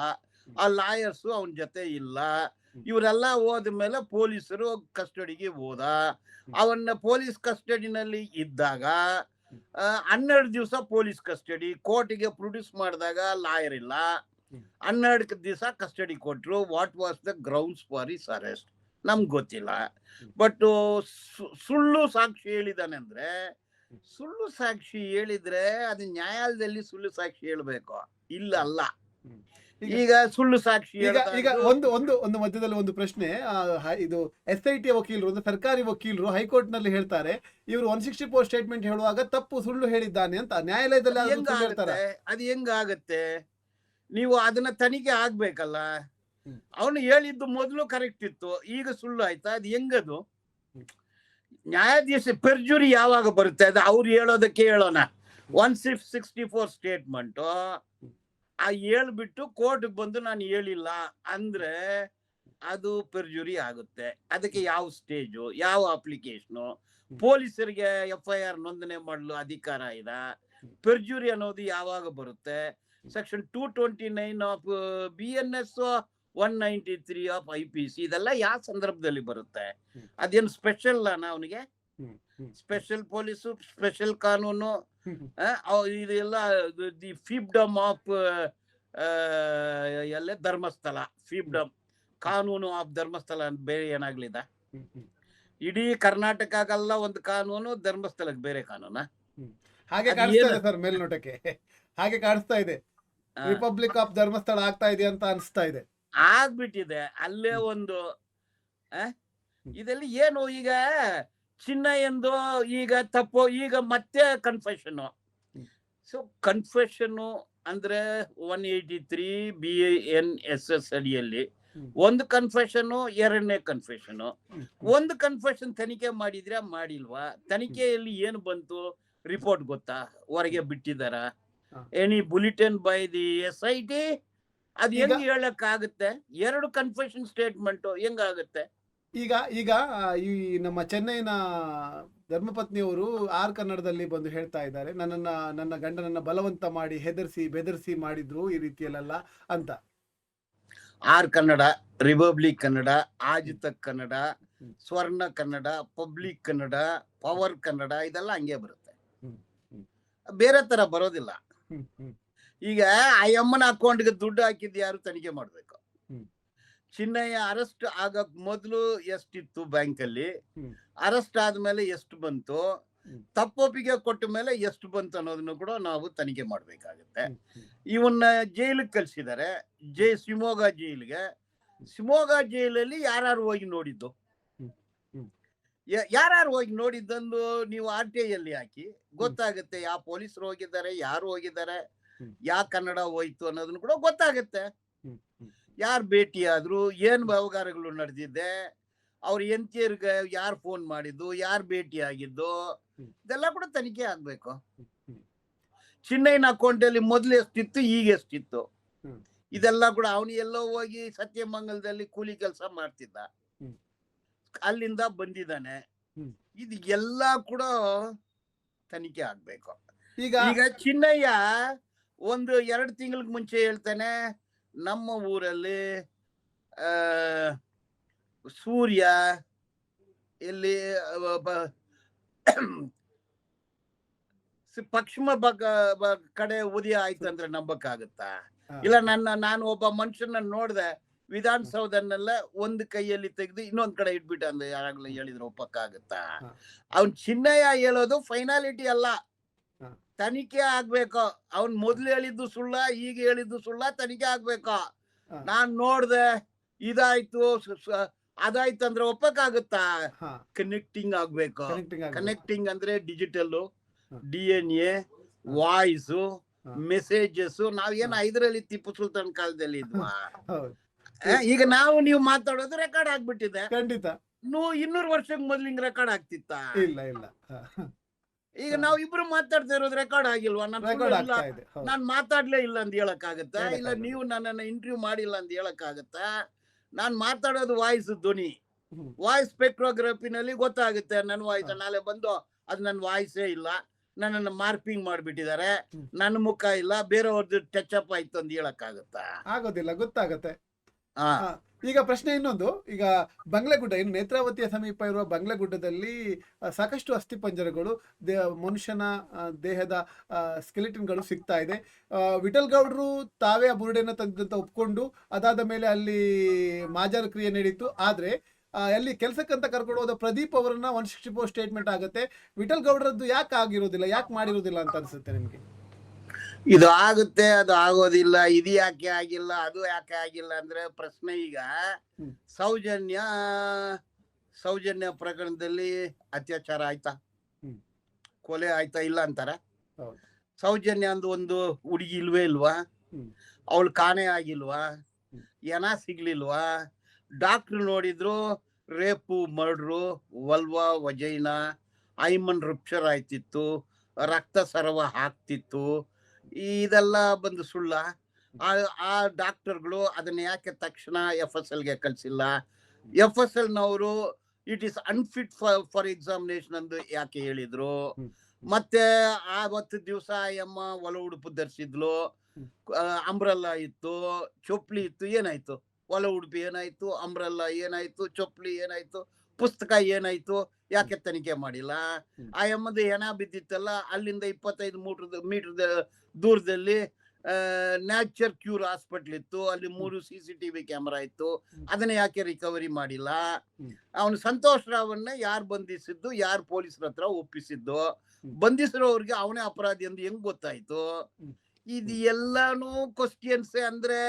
ಆ ಲಾಯರ್ಸು ಅವನ ಜೊತೆ ಇಲ್ಲ. ಇವರೆಲ್ಲ ಹೋದ ಮೇಲೆ ಪೊಲೀಸರು ಕಸ್ಟಡಿಗೆ ಹೋದ. ಅವನ್ನ ಪೊಲೀಸ್ ಕಸ್ಟಡಿನಲ್ಲಿ ಇದ್ದಾಗ ಹನ್ನೆರಡು ದಿವಸ ಪೊಲೀಸ್ ಕಸ್ಟಡಿ ಕೋರ್ಟಿಗೆ ಪ್ರೊಡ್ಯೂಸ್ ಮಾಡಿದಾಗ ಲಾಯರ್ ಇಲ್ಲ. ಹನ್ನೆರಡು ದಿವಸ ಕಸ್ಟಡಿ ಕೊಟ್ಟರು what was the grounds for his arrest ನಮ್ಗೆ ಗೊತ್ತಿಲ್ಲ. ಬಟ್ ಸುಳ್ಳು ಸಾಕ್ಷಿ ಹೇಳಿದಾನೆ ಅಂದ್ರೆ ಸುಳ್ಳು ಸಾಕ್ಷಿ ಹೇಳಿದ್ರೆ ಅದು ನ್ಯಾಯಾಲಯದಲ್ಲಿ ಸುಳ್ಳು ಸಾಕ್ಷಿ ಹೇಳ್ಬೇಕು. ಇಲ್ಲ ಅಲ್ಲ. ಈಗ- ಸುಳ್ಳು ಸಾಕ್ಷಿ ಈಗ ಒಂದು ಒಂದು ಒಂದು ಮಧ್ಯದಲ್ಲಿ ಒಂದು ಪ್ರಶ್ನೆ ಇದು ಎಸ್ ಐ ಟಿ ವಕೀಲರು ಅಂದ್ರೆ ಸರ್ಕಾರಿ ವಕೀಲರು ಹೈಕೋರ್ಟ್ನಲ್ಲಿ ಹೇಳ್ತಾರೆ ಇವರು ಒನ್ ಸಿಕ್ಸ್ಟಿ ಫೋರ್ ಸ್ಟೇಟ್ಮೆಂಟ್ ಹೇಳುವಾಗ ತಪ್ಪು ಸುಳ್ಳು ಹೇಳಿದ್ದಾನೆ ಅಂತ ನ್ಯಾಯಾಲಯದಲ್ಲಿ ಅದು ಹೆಂಗಾಗತ್ತೆ? ನೀವು ಅದನ್ನ ತನಿಖೆ ಆಗ್ಬೇಕಲ್ಲ. ಅವನು ಹೇಳಿದ್ದು ಮೊದಲು ಕರೆಕ್ಟ್ ಇತ್ತು. ಈಗ ಸುಳ್ಳು ಆಯ್ತಾ? ಅದು ಹೆಂಗದು. ನ್ಯಾಯಾಧೀಶ ಪೆರ್ಜುರಿ ಯಾವಾಗ ಬರುತ್ತೆ? ಅದು ಅವ್ರು ಹೇಳೋದಕ್ಕೆ ಹೇಳೋಣ. One six sixty four statement ಆ ಹೇಳ್ಬಿಟ್ಟು ಕೋರ್ಟ್ ಬಂದು ನಾನು ಹೇಳಿಲ್ಲ ಅಂದ್ರೆ ಅದು ಪೆರ್ಜುರಿ ಆಗುತ್ತೆ. ಅದಕ್ಕೆ ಯಾವ ಸ್ಟೇಜು ಯಾವ ಅಪ್ಲಿಕೇಶನು ಪೊಲೀಸರಿಗೆ ಎಫ್ ಐ ಆರ್ ನೋಂದಣಿ ಮಾಡಲು ಅಧಿಕಾರ ಇದ? ಪೆರ್ಜುರಿ ಅನ್ನೋದು ಯಾವಾಗ ಬರುತ್ತೆ? Section two twenty nine of B N S one ninety three of I P C ಇದೆಲ್ಲ ಯಾವ ಸಂದರ್ಭದಲ್ಲಿ ಬರುತ್ತೆ. ಅದೇನು ಸ್ಪೆಷಲ್ ಅವನಿಗೆ? ಸ್ಪೆಷಲ್ ಪೊಲೀಸು ಸ್ಪೆಷಲ್ ಕಾನೂನು ಇದೆಲ್ಲ ದಿ ಫಿಬ್ಡಮ್ ಆಫ್ ಎಲ್ಲ ಧರ್ಮಸ್ಥಳ ಫಿಬ್ಡಮ್ ಕಾನೂನು ಆಫ್ ಧರ್ಮಸ್ಥಳ ಅಂತ ಬೇರೆ ಏನಾಗ್ಲಿದ? ಇಡೀ ಕರ್ನಾಟಕ ಇಡೀ ಕರ್ನಾಟಕಕ್ಕೆಲ್ಲ ಒಂದು ಕಾನೂನು ಧರ್ಮಸ್ಥಳಕ್ಕೆ ಬೇರೆ ಕಾನೂನ? ಹಾಗೆ ಕಾಣಿಸ್ತಾ ಇದೆ ಸರ್ ಮೇಲ್ನೋಟಕ್ಕೆ. ಹಾಗೆ ಕಾಣಿಸ್ತಾ ಇದೆ. ರಿಪಬ್ಲಿಕ್ ಆಫ್ ಧರ್ಮಸ್ಥಳ ಆಗ್ತಾ ಇದೆ ಅಂತ ಅನಿಸ್ತಾ ಇದೆ. ಆಗ್ಬಿಟ್ಟಿದೆ. ಅಲ್ಲೇ ಒಂದು? ಇದೆಲ್ಲ ಏನು ಈಗ? ಚಿನ್ನ ಎಂದು ಈಗ ತಪ್ಪು ಈಗ ಮತ್ತೆ ಕನ್ಫೆಷನ್ ಸೊ ಕನ್ಫೆಷನ್ ಅಂದ್ರೆ one eighty three B N S S ಅಡಿಯಲ್ಲಿ ಒಂದು ಕನ್ಫೆಷನ್ ಎರಡನೇ ಕನ್ಫೆಷನ್ ಒಂದು ಕನ್ಫೆಷನ್ ತನಿಖೆ ಮಾಡಿದ್ರೆ ಮಾಡಿಲ್ವಾ? ತನಿಖೆಯಲ್ಲಿ ಏನು ಬಂತು? ರಿಪೋರ್ಟ್ ಗೊತ್ತಾ? ಹೊರಗೆ ಬಿಟ್ಟಿದಾರ any bulletin by the S I T ಅದ್ ಹೆಂಗ್ ಹೇಳಕ್ ಆಗುತ್ತೆ ಎರಡು ಕನ್ಫೆಷನ್ ಸ್ಟೇಟ್ಮೆಂಟ್ ಹೆಂಗಾಗುತ್ತೆ ಈಗ ಈಗ ಈ ನಮ್ಮ ಚೆನ್ನೈನ ಧರ್ಮಪತ್ನಿಯವರು ಆರ್ ಕನ್ನಡದಲ್ಲಿ ಬಂದು ಹೇಳ್ತಾ ಇದ್ದಾರೆ. ನನ್ನನ್ನ ನನ್ನ ಗಂಡನನ್ನ ಬಲವಂತ ಮಾಡಿ ಹೆದರ್ಸಿ ಬೆದರ್ಸಿ ಮಾಡಿದ್ರು ಈ ರೀತಿಯಲ್ಲ ಅಂತ. ಆರ್ ಕನ್ನಡ ರಿಪಬ್ಲಿಕ್ ಕನ್ನಡ ಆಜಿತ ಕನ್ನಡ ಸ್ವರ್ಣ ಕನ್ನಡ ಪಬ್ಲಿಕ್ ಕನ್ನಡ ಪವರ್ ಕನ್ನಡ ಇದೆಲ್ಲ ಹಂಗೆ ಬರುತ್ತೆ. ಬೇರೆ ತರ ಬರೋದಿಲ್ಲ. ಈಗ ಆ ಅಮ್ಮನ ಅಕೌಂಟ್ಗೆ ದುಡ್ಡು ಹಾಕಿದ್ದು ಯಾರು ತನಿಖೆ ಮಾಡ್ಬೇಕು. ಚಿನ್ನಯ್ಯ ಅರೆಸ್ಟ್ ಆಗಕ್ ಮೊದಲು ಎಷ್ಟಿತ್ತು ಬ್ಯಾಂಕ್ ಅಲ್ಲಿ. ಅರೆಸ್ಟ್ ಆದ್ಮೇಲೆ ಎಷ್ಟು ಬಂತು. ತಪ್ಪೊಪ್ಪಿಗೆ ಕೊಟ್ಟ ಮೇಲೆ ಎಷ್ಟು ಬಂತು ಅನ್ನೋದನ್ನು ಕೂಡ ನಾವು ತನಿಖೆ ಮಾಡ್ಬೇಕಾಗತ್ತೆ. ಇವನ್ನ ಜೈಲಿಗೆ ಕಳ್ಸಿದ್ದಾರೆ ಜೈ ಶಿವಮೊಗ್ಗ ಜೈಲಿಗೆ ಶಿವಮೊಗ್ಗ ಜೈಲಲ್ಲಿ ಯಾರು ಹೋಗಿ ನೋಡಿದ್ದು. ಯಾರು ಹೋಗಿ ನೋಡಿದ್ದಂದು ನೀವು ಆರ್ ಟಿ ಐಯಲ್ಲಿ ಹಾಕಿ ಗೊತ್ತಾಗುತ್ತೆ ಯಾವ ಪೊಲೀಸರು ಹೋಗಿದ್ದಾರೆ ಯಾರು ಹೋಗಿದ್ದಾರೆ ಹ್ಮ್. ಯಾ ಕನ್ನಡ ಹೋಯ್ತು ಅನ್ನೋದನ್ನು ಕೂಡ ಗೊತ್ತಾಗುತ್ತೆ. ಯಾರ್ ಭೇಟಿ ಭೇಟಿಯಾದ್ರು ಏನ್ ವ್ಯವಹಾರಗಳು ನಡೆದಿದೆ ಅವ್ರ ಎಂತಿಯರ್ಗೆ ಯಾರು ಫೋನ್ ಮಾಡಿದ್ದು ಯಾರು ಭೇಟಿ ಆಗಿದ್ದು ಇದೆಲ್ಲ ಕೂಡ ತನಿಖೆ ಆಗ್ಬೇಕು. ಚಿನ್ನಯ್ಯನ ಚಿನ್ನೈನ ಅಕೌಂಟ್ ಅಲ್ಲಿ ಮೊದ್ಲು ಎಷ್ಟಿತ್ತು ಈಗ ಎಷ್ಟಿತ್ತು. ಇದೆಲ್ಲ ಕೂಡ ಅವನು ಎಲ್ಲೋ ಹೋಗಿ ಸತ್ಯಮಂಗಲದಲ್ಲಿ ಕೂಲಿ ಕೆಲಸ ಮಾಡ್ತಿದ್ದ. ಅಲ್ಲಿಂದ ಬಂದಿದ್ದಾನೆ. ಇದು ಎಲ್ಲ ಕೂಡ ತನಿಖೆ ಆಗ್ಬೇಕು. ಈಗ ಈಗ ಚಿನ್ನಯ್ಯ ಒಂದು ಎರಡು ತಿಂಗಳ ಮುಂಚೆ ಹೇಳ್ತೇನೆ ನಮ್ಮ ಊರಲ್ಲಿ ಆ ಸೂರ್ಯ ಇಲ್ಲಿ ಪಶ್ಚಿಮ ಬಗ ಕಡೆ ಉದಯ ಆಯ್ತು ಅಂದ್ರೆ ನಂಬಕ್ಕಾಗತ್ತಾ. ಇಲ್ಲ ನನ್ನ ನಾನು ಒಬ್ಬ ಮನುಷ್ಯನ ನೋಡ್ದೆ ವಿಧಾನಸೌಧನೆಲ್ಲ ಒಂದು ಕೈಯಲ್ಲಿ ತೆಗೆದು ಇನ್ನೊಂದ್ ಕಡೆ ಇಟ್ಬಿಟ್ಟ ಅಂದ್ರೆ ಯಾರಾಗ್ಲೂ ಹೇಳಿದ್ರು ಒಪ್ಪಕ್ಕಾಗತ್ತಾ. ಅವ್ನ್ ಚಿನ್ನಯ್ಯ ಹೇಳೋದು ಫೈನಾಲಿಟಿ ಅಲ್ಲ. ತನಿಖೆ ಆಗ್ಬೇಕು. ಅವನ್ ಮೊದ್ಲು ಹೇಳಿದ್ದು ಸುಳ್ಳ ಈಗ ಹೇಳಿದ್ದು ಸುಳ್ಳ ತನಿಖೆ ಆಗ್ಬೇಕು. ನಾನ್ ನೋಡ್ದೆ ಇದಾಯ್ತು ಅದಾಯ್ತು ಅಂದ್ರೆ ಒಪ್ಪಕ್ಕಾಗುತ್ತಾ? ಕನೆಕ್ಟಿಂಗ್ ಆಗ್ಬೇಕು. ಕನೆಕ್ಟಿಂಗ್ ಅಂದ್ರೆ digital. D N A voice messages ನಾವ್ ಏನ್ ಐದರಲ್ಲಿ ಟಿಪ್ಪು ಸುಲ್ತಾನ್ ಕಾಲದಲ್ಲಿ ಇದ್ವಾ? [laughs] ಈಗ ನಾವು ನೀವು ಮಾತಾಡೋದು ರೆಕಾರ್ಡ್ ಆಗ್ಬಿಟ್ಟಿದೆ. ಖಂಡಿತ. ನೂ ಇನ್ನೂರು ವರ್ಷಕ್ಕೆ ಮೊದ್ಲಿಂಗ್ ರೆಕಾರ್ಡ್ ಆಗ್ತಿತ್ತ? ಇಲ್ಲ ಇಲ್ಲ. ಈಗ ನಾವ್ ಇಬ್ರು ಮಾತಾಡ್ತಾ ಇರೋದು ರೆಕಾರ್ಡ್ ಆಗಿಲ್ವಾ? ನಾನು. ನಾನ್ ಮಾತಾಡ್ಲೇ ಇಲ್ಲ ಅಂತ ಹೇಳಕ್ ಆಗತ್ತಾ ಇಲ್ಲ. ನೀವು ನನ್ನನ್ನ ಇಂಟರ್ವ್ಯೂ ಮಾಡಿಲ್ಲ ಅಂತ ಹೇಳಕ್ ಆಗತ್ತಾ ನಾನ್ ಮಾತಾಡೋದು ವಾಯ್ಸ್ ಧ್ವನಿ. ವಾಯ್ಸ್ ಸ್ಪೆಕ್ಟ್ರೋಗ್ರಫಿನಲ್ಲಿ ಗೊತ್ತಾಗುತ್ತೆ ನನ್ನ ವಾಯ್ಸ್ ನಾಳೆ ಬಂದು ಅದು ನನ್ನ ವಾಯ್ಸೇ ಇಲ್ಲ. ನನ್ನನ್ನು ಮಾರ್ಪಿಂಗ್ ಮಾಡಿಬಿಟ್ಟಿದ್ದಾರೆ. ನನ್ನ ಮುಖ ಇಲ್ಲ. ಬೇರೆಯವ್ರದ್ದು ಟಚ್ ಅಪ್ ಆಯ್ತು ಅಂತ ಹೇಳಕ್ ಆಗುತ್ತಾ ಆಗೋದಿಲ್ಲ ಗೊತ್ತಾಗತ್ತೆ. ಹಾ. ಈಗ ಪ್ರಶ್ನೆ ಇನ್ನೊಂದು. ಈಗ ಬಂಗ್ಲೆಗುಡ್ಡ, ಇನ್ನು ನೇತ್ರಾವತಿಯ ಸಮೀಪ ಇರುವ ಬಂಗ್ಲೆಗುಡ್ಡದಲ್ಲಿ ಸಾಕಷ್ಟು ಅಸ್ಥಿಪಂಜರಗಳು ದೇ, ಮನುಷ್ಯನ ದೇಹದ ಸ್ಕೆಲಿಟನ್ಗಳು ಸಿಗ್ತಾ ಇದೆ. ವಿಠಲ್ ಗೌಡ್ರು ತಾವೇ ಆ ಬುರುಡೆಯನ್ನು ತಂದಂತ ಒಪ್ಕೊಂಡು, ಅದಾದ ಮೇಲೆ ಅಲ್ಲಿ ಮಾಜಾರ ಕ್ರಿಯೆ ನಡೀತು. ಆದರೆ ಅಲ್ಲಿ ಕೆಲಸಕ್ಕಂತ ಕರ್ಕೊಂಡು ಹೋದ ಪ್ರದೀಪ್ ಅವರನ್ನ ಒನ್ ಸಿಕ್ಸ್ಟಿ ಫೋರ್ ಸ್ಟೇಟ್ಮೆಂಟ್ ಆಗುತ್ತೆ. ವಿಠಲ್ ಗೌಡ್ರದ್ದು ಯಾಕೆ ಆಗಿರೋದಿಲ್ಲ, ಯಾಕೆ ಮಾಡಿರೋದಿಲ್ಲ ಅಂತ ಅನಿಸುತ್ತೆ ನಿಮ್ಗೆ? ಇದು ಆಗುತ್ತೆ ಅದು ಆಗೋದಿಲ್ಲ ಇದು ಯಾಕೆ ಆಗಿಲ್ಲ ಅದು ಯಾಕೆ ಆಗಿಲ್ಲ ಅಂದ್ರೆ ಪ್ರಶ್ನೆ ಈಗ ಸೌಜನ್ಯ ಸೌಜನ್ಯ ಪ್ರಕರಣದಲ್ಲಿ ಅತ್ಯಾಚಾರ ಆಯ್ತಾ? ಕೊಲೆ ಆಯ್ತಾ ಇಲ್ಲ ಅಂತಾರ? ಸೌಜನ್ಯ ಅಂದು ಒಂದು ಹುಡುಗಿ ಇಲ್ವೇ ಇಲ್ವಾ. ಅವಳು ಕಾಣೆ ಆಗಿಲ್ವಾ? ಏನ ಸಿಗ್ಲಿಲ್ವಾ? ಡಾಕ್ಟ್ರು ನೋಡಿದ್ರು rape murder vulva vagina hymen rupture ಆಯ್ತಿತ್ತು ರಕ್ತ ಸರವ ಹಾಕ್ತಿತ್ತು ಇದೆಲ್ಲ ಬಂದು ಸುಳ್ಳ. ಆ ಆ ಡಾಕ್ಟರ್ಗಳು ಅದನ್ನ ಯಾಕೆ ತಕ್ಷಣ ಎಫ್ ಎಸ್ ಎಲ್ಗೆ ಕಳ್ಸಿಲ್ಲ? F S ಎಲ್ನವರು it is unfit for for examination ಅಂದು ಯಾಕೆ ಹೇಳಿದ್ರು. ಮತ್ತೆ ಆವತ್ತು ದಿವಸ ಎಮ್ಮ ಒಲ ಉಡುಪು ಧರಿಸಿದ್ಲು. ಅಂಬ್ರಲ್ಲ ಇತ್ತು ಚೊಪ್ಲಿ ಇತ್ತು ಏನಾಯ್ತು? ಒಲ ಉಡುಪು ಏನಾಯ್ತು ಅಂಬ್ರಲ್ಲ ಏನಾಯ್ತು ಚೊಪ್ಲಿ ಏನಾಯ್ತು? ಪುಸ್ತಕ ಏನಾಯ್ತು? ಯಾಕೆ ತನಿಖೆ ಮಾಡಿಲ್ಲ. ಆ ಎಮ್ಮದು ಹೆಣ ಬಿದ್ದಿತ್ತಲ್ಲ ಅಲ್ಲಿಂದ ಇಪ್ಪತ್ತೈದು ಮೀಟರ್ ಮೀಟರ್ ದೂರದಲ್ಲಿ ನ್ಯಾಚರ್ ಕ್ಯೂರ್ ಹಾಸ್ಪಿಟ್ಲ್ ಇತ್ತು. ಅಲ್ಲಿ ಮೂರು C C T V camera ಇತ್ತು. ಅದನ್ನ ಯಾಕೆ ರಿಕವರಿ ಮಾಡಿಲ್ಲ. ಅವನು ಸಂತೋಷ್ ರಾವನ್ನ ಯಾರು ಬಂಧಿಸಿದ್ದು ಯಾರು ಪೊಲೀಸರ ಹತ್ರ ಒಪ್ಪಿಸಿದ್ದು? ಬಂಧಿಸಿರೋರಿಗೆ ಅವನೇ ಅಪರಾಧಿ ಎಂದು ಹೆಂಗ್ ಗೊತ್ತಾಯ್ತು. ಇದು ಎಲ್ಲಾನು ಕ್ವಶನ್ಸ್ ಅಂದ್ರೆ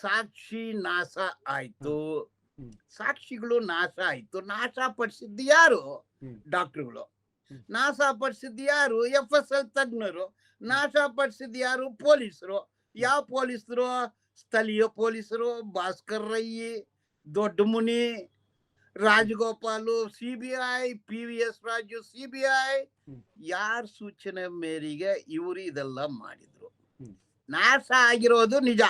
ಸಾಕ್ಷಿ ನಾಶ ಆಯ್ತು. ಸಾಕ್ಷಿಗಳು ನಾಶ ಆಯ್ತು. ನಾಶ ಪಡಿಸಿದ್ದು ಯಾರು? ಡಾಕ್ಟ್ರುಗಳು. ನಾಶ ಪಡಿಸಿದ್ ಯಾರು? ಎಫ್ ಎಸ್ ಎಲ್ ತಜ್ಞರು ನಾಶ ಪಡಿಸಿದ್ದು ಯಾರು? ಪೊಲೀಸರು. ಯಾವ ಪೊಲೀಸರು? ಸ್ಥಳೀಯ ಪೊಲೀಸರು Bhaskar Rai Dodda Muni Rajagopalu C B I P V S Raju C B I. ಯಾರ ಸೂಚನೆ ಮೇರೆಗೆ ಇವರು ಇದೆಲ್ಲ ಮಾಡಿದ್ರು. ನಾಸ ನಾಶ ಆಗಿರೋದು ನಿಜ.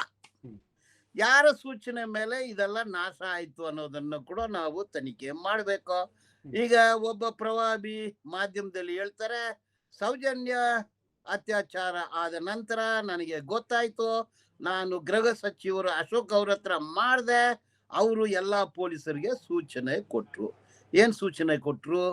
ಯಾರ ಸೂಚನೆ ಮೇಲೆ ಇದೆಲ್ಲ ನಾಶ ಆಯ್ತು ಅನ್ನೋದನ್ನು ಕೂಡ ನಾವು ತನಿಖೆ ಮಾಡಬೇಕು. ಈಗ ಒಬ್ಬ ಪ್ರವಾದಿ ಮಾಧ್ಯಮದಲ್ಲಿ ಹೇಳ್ತಾರೆ ಸೌಜನ್ಯ ಅತ್ಯಾಚಾರ ಆದ ನಂತರ ನನಗೆ ಗೊತ್ತಾಯ್ತು ನಾನು ಗೃಹ ಸಚಿವರು ಅಶೋಕ್ ಅವ್ರ ಹತ್ರ ಮಾಡಿದೆ ಅವರು ಎಲ್ಲಾ ಪೊಲೀಸರಿಗೆ ಸೂಚನೆ ಕೊಟ್ರು. ಏನ್ ಸೂಚನೆ ಕೊಟ್ರು?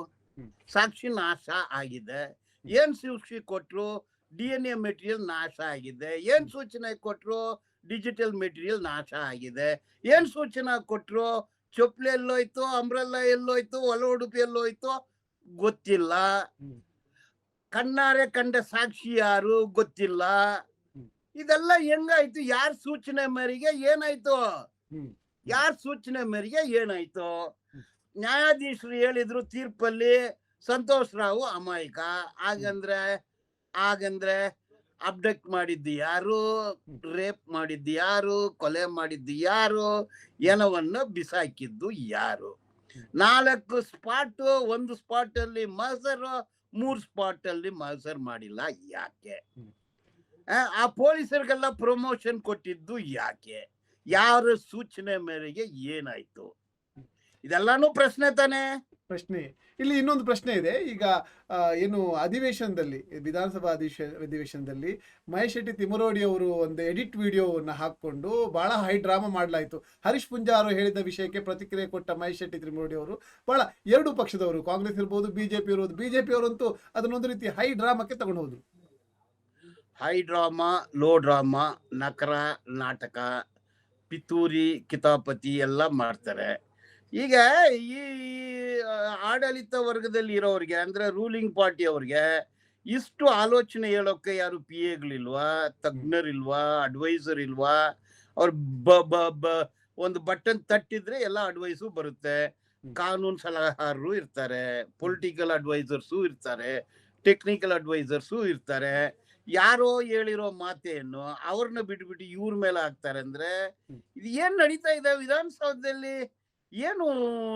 ಸಾಕ್ಷಿ ನಾಶ ಆಗಿದೆ. ಏನ್ ಸೂಕ್ಷಿ ಕೊಟ್ರು? ಡಿ ಎನ್ ಎ ಮೆಟೀರಿಯಲ್ ನಾಶ ಆಗಿದೆ. ಏನ್ ಸೂಚನೆ ಕೊಟ್ರು? ಡಿಜಿಟಲ್ ಮೆಟೀರಿಯಲ್ ನಾಶ ಆಗಿದೆ. ಏನು ಸೂಚನೆ ಕೊಟ್ಟರು ಚೊಪ್ಲಿ ಎಲ್ಲೋಯ್ತು ಅಂಬ್ರೆಲ್ಲ ಎಲ್ಲೋಯ್ತು ಒಲ ಉಡುಪಿ ಎಲ್ಲೋಯ್ತು? ಗೊತ್ತಿಲ್ಲ. ಕಣ್ಣಾರೆ ಕಂಡ ಸಾಕ್ಷಿ ಯಾರು? ಗೊತ್ತಿಲ್ಲ. ಇದೆಲ್ಲ ಹೆಂಗಾಯ್ತು? ಯಾರ ಸೂಚನೆ ಮೇರೆಗೆ ಏನಾಯ್ತು. ಯಾರ ಸೂಚನೆ ಮೇರೆಗೆ ಏನಾಯ್ತು. ನ್ಯಾಯಾಧೀಶರು ಹೇಳಿದ್ರು ತೀರ್ಪಲ್ಲಿ ಸಂತೋಷ್ ರಾವ್ ಅಮಾಯಕ. ಹಾಗಂದ್ರೆ ಹಾಗಂದ್ರೆ ಅಬ್ಡಕ್ಟ್ ಮಾಡಿದ್ದು ಯಾರು? ರೇಪ್ ಮಾಡಿದ್ದು ಯಾರು? ಕೊಲೆ ಮಾಡಿದ್ದು ಯಾರು? ಏನವನ್ನ ಬಿಸಾಕಿದ್ದು ಯಾರು? ನಾಲ್ಕು ಸ್ಪಾಟ್ ಒಂದು ಸ್ಪಾಟ್ ಅಲ್ಲಿ ಮರ್ಸರ್ ಮೂರ್ ಸ್ಪಾಟ್ ಅಲ್ಲಿ ಮರ್ಸರ್ ಮಾಡಿಲ್ಲ ಯಾಕೆ? ಆ, ಆ ಪೊಲೀಸರಿಗೆಲ್ಲ ಪ್ರಮೋಷನ್ ಕೊಟ್ಟಿದ್ದು ಯಾಕೆ? ಯಾರ ಸೂಚನೆ ಮೇರೆಗೆ ಏನಾಯ್ತು? ಇದೆಲ್ಲಾನು ಪ್ರಶ್ನೆ ತಾನೇ? ಪ್ರಶ್ನೆ. ಇಲ್ಲಿ ಇನ್ನೊಂದು ಪ್ರಶ್ನೆ ಇದೆ. ಈಗ ಏನು ಅಧಿವೇಶನದಲ್ಲಿ, ವಿಧಾನಸಭಾ ಅಧಿವೇಶ ಅಧಿವೇಶನದಲ್ಲಿ ಮಹೇಶ್ ಶೆಟ್ಟಿ ತಿಮರೋಡಿ ಅವರು ಒಂದು ಎಡಿಟ್ ವಿಡಿಯೋವನ್ನು ಹಾಕ್ಕೊಂಡು ಬಹಳ ಹೈ ಡ್ರಾಮಾ ಮಾಡಲಾಯಿತು. ಹರೀಶ್ ಪುಂಜಾರು ಹೇಳಿದ ವಿಷಯಕ್ಕೆ ಪ್ರತಿಕ್ರಿಯೆ ಕೊಟ್ಟ ಮಹೇಶ್ ಶೆಟ್ಟಿ ತಿಮರೋಡಿ ಅವರು ಬಹಳ ಎರಡು ಪಕ್ಷದವರು, ಕಾಂಗ್ರೆಸ್ ಇರ್ಬೋದು, ಬಿಜೆಪಿ ಇರ್ಬೋದು, ಬಿಜೆಪಿ ಅವರಂತೂ ಅದನ್ನೊಂದು ರೀತಿ ಹೈ ಡ್ರಾಮಾಕ್ಕೆ ತಗೊಂಡು ಹೋದರು ಹೈ ಡ್ರಾಮಾ, ಲೋ ಡ್ರಾಮಾ, ನಕರ ನಾಟಕ, ಪಿತೂರಿ, ಕಿತಾಪತಿ ಎಲ್ಲ ಮಾಡ್ತಾರೆ. ಈಗ ಈ ಆಡಳಿತ ವರ್ಗದಲ್ಲಿ ಇರೋರಿಗೆ ಅಂದ್ರೆ ರೂಲಿಂಗ್ ಪಾರ್ಟಿ ಅವ್ರಿಗೆ ಇಷ್ಟು ಆಲೋಚನೆ ಹೇಳೋಕೆ ಯಾರು ಪಿ ಎಗಳಿಲ್ವಾ ತಜ್ಞರಿಲ್ವಾ ಅಡ್ವೈಸರ್ ಇಲ್ವಾ ಅವ್ರ ಬ ಬ ಬ ಒಂದು ಬಟನ್ ತಟ್ಟಿದ್ರೆ ಎಲ್ಲ ಅಡ್ವೈಸು ಬರುತ್ತೆ. ಕಾನೂನು ಸಲಹಾರರು ಇರ್ತಾರೆ ಪೊಲಿಟಿಕಲ್ ಅಡ್ವೈಸರ್ಸು ಇರ್ತಾರೆ ಟೆಕ್ನಿಕಲ್ ಅಡ್ವೈಸರ್ಸು ಇರ್ತಾರೆ. ಯಾರೋ ಹೇಳಿರೋ ಮಾತೆಯನ್ನು ಅವ್ರನ್ನ ಬಿಟ್ಬಿಟ್ಟು ಇವ್ರ ಮೇಲೆ ಹಾಕ್ತಾರೆ ಅಂದ್ರೆ ಇದು ಏನ್ ನಡೀತಾ ಇದೆ ವಿಧಾನಸೌಧದಲ್ಲಿ? ಏನು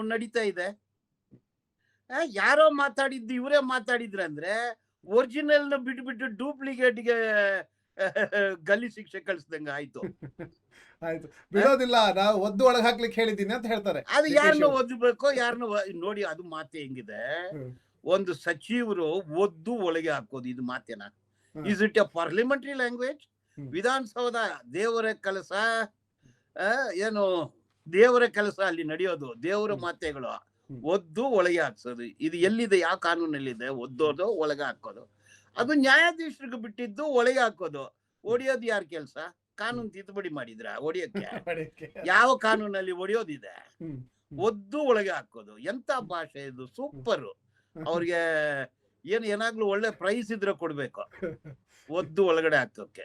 ನಡೀತಾ ಇದೆ? ಯಾರೋ ಮಾತಾಡಿದ್ದು ಇವರೇ ಮಾತಾಡಿದ್ರೆ ಅಂದ್ರೆ ಒರಿಜಿನಲ್ನ ಬಿಟ್ಬಿಟ್ಟು ಡೂಪ್ಲಿಕೇಟ್ಗೆ [laughs] ಗಲ್ಲಿ ಶಿಕ್ಷೆ ಕಳಿಸ್ದಂಗ ಆಯ್ತು. [laughs] ಆಯ್ತು. ಬಿಡೋದಿಲ್ಲ ನಾವು ಒದ್ದು ಒಳಗೆ ಹಾಕ್ಲಿಕ್ಕೆ ಹೇಳಿದ್ದೀನಿ ಅಂತ ಹೇಳ್ತಾರೆ. ಅದು ಯಾರನ್ನ ಶಿವ. ಯಾರನ್ನ ನೋಡಿ ಅದು ಮಾತೆ ಹೆಂಗಿದೆ? ಒಂದು ಸಚಿವರು ಒದ್ದು ಒಳಗೆ ಹಾಕೋದು ಇದು ಮಾತೇನಾ? Is it a parliamentary language. Vidhana Soudha ದೇವರ ಕೆಲಸ ಏನು ದೇವರ ಕೆಲಸ ಅಲ್ಲಿ ನಡೆಯೋದು ದೇವರ ಮಾತೆಗಳು ಒದ್ದು ಒಳಗೆ ಹಾಕ್ಸೋದು ಇದು ಎಲ್ಲಿದೆ? ಯಾವ ಕಾನೂನಲ್ಲಿದೆ? ಒದ್ದೋದು ಒಳಗೆ ಹಾಕೋದು ಅದು ನ್ಯಾಯಾಧೀಶರಿಗೆ ಬಿಟ್ಟಿದ್ದು ಒಳಗೆ ಹಾಕೋದು ಹೊಡಿಯೋದು ಯಾರ ಕೆಲಸ? ಕಾನೂನು ತಿದ್ದುಪಡಿ ಮಾಡಿದ್ರ? ಹೊಡೆಯಕ್ಕೆ. [laughs] ಯಾವ ಕಾನೂನಲ್ಲಿ ಹೊಡಿಯೋದಿದೆ ಹ್ಮ್. ಒದ್ದು ಒಳಗೆ ಹಾಕೋದು ಎಂತ ಭಾಷೆ ಇದು? ಸೂಪರ್. ಅವ್ರಿಗೆ ಏನ್ ಏನಾಗ್ಲೂ ಒಳ್ಳೆ ಪ್ರೈಸ್ ಇದ್ರೆ ಕೊಡ್ಬೇಕು. [laughs] ಒದ್ದು ಒಳಗಡೆ ಹಾಕೋಕೆ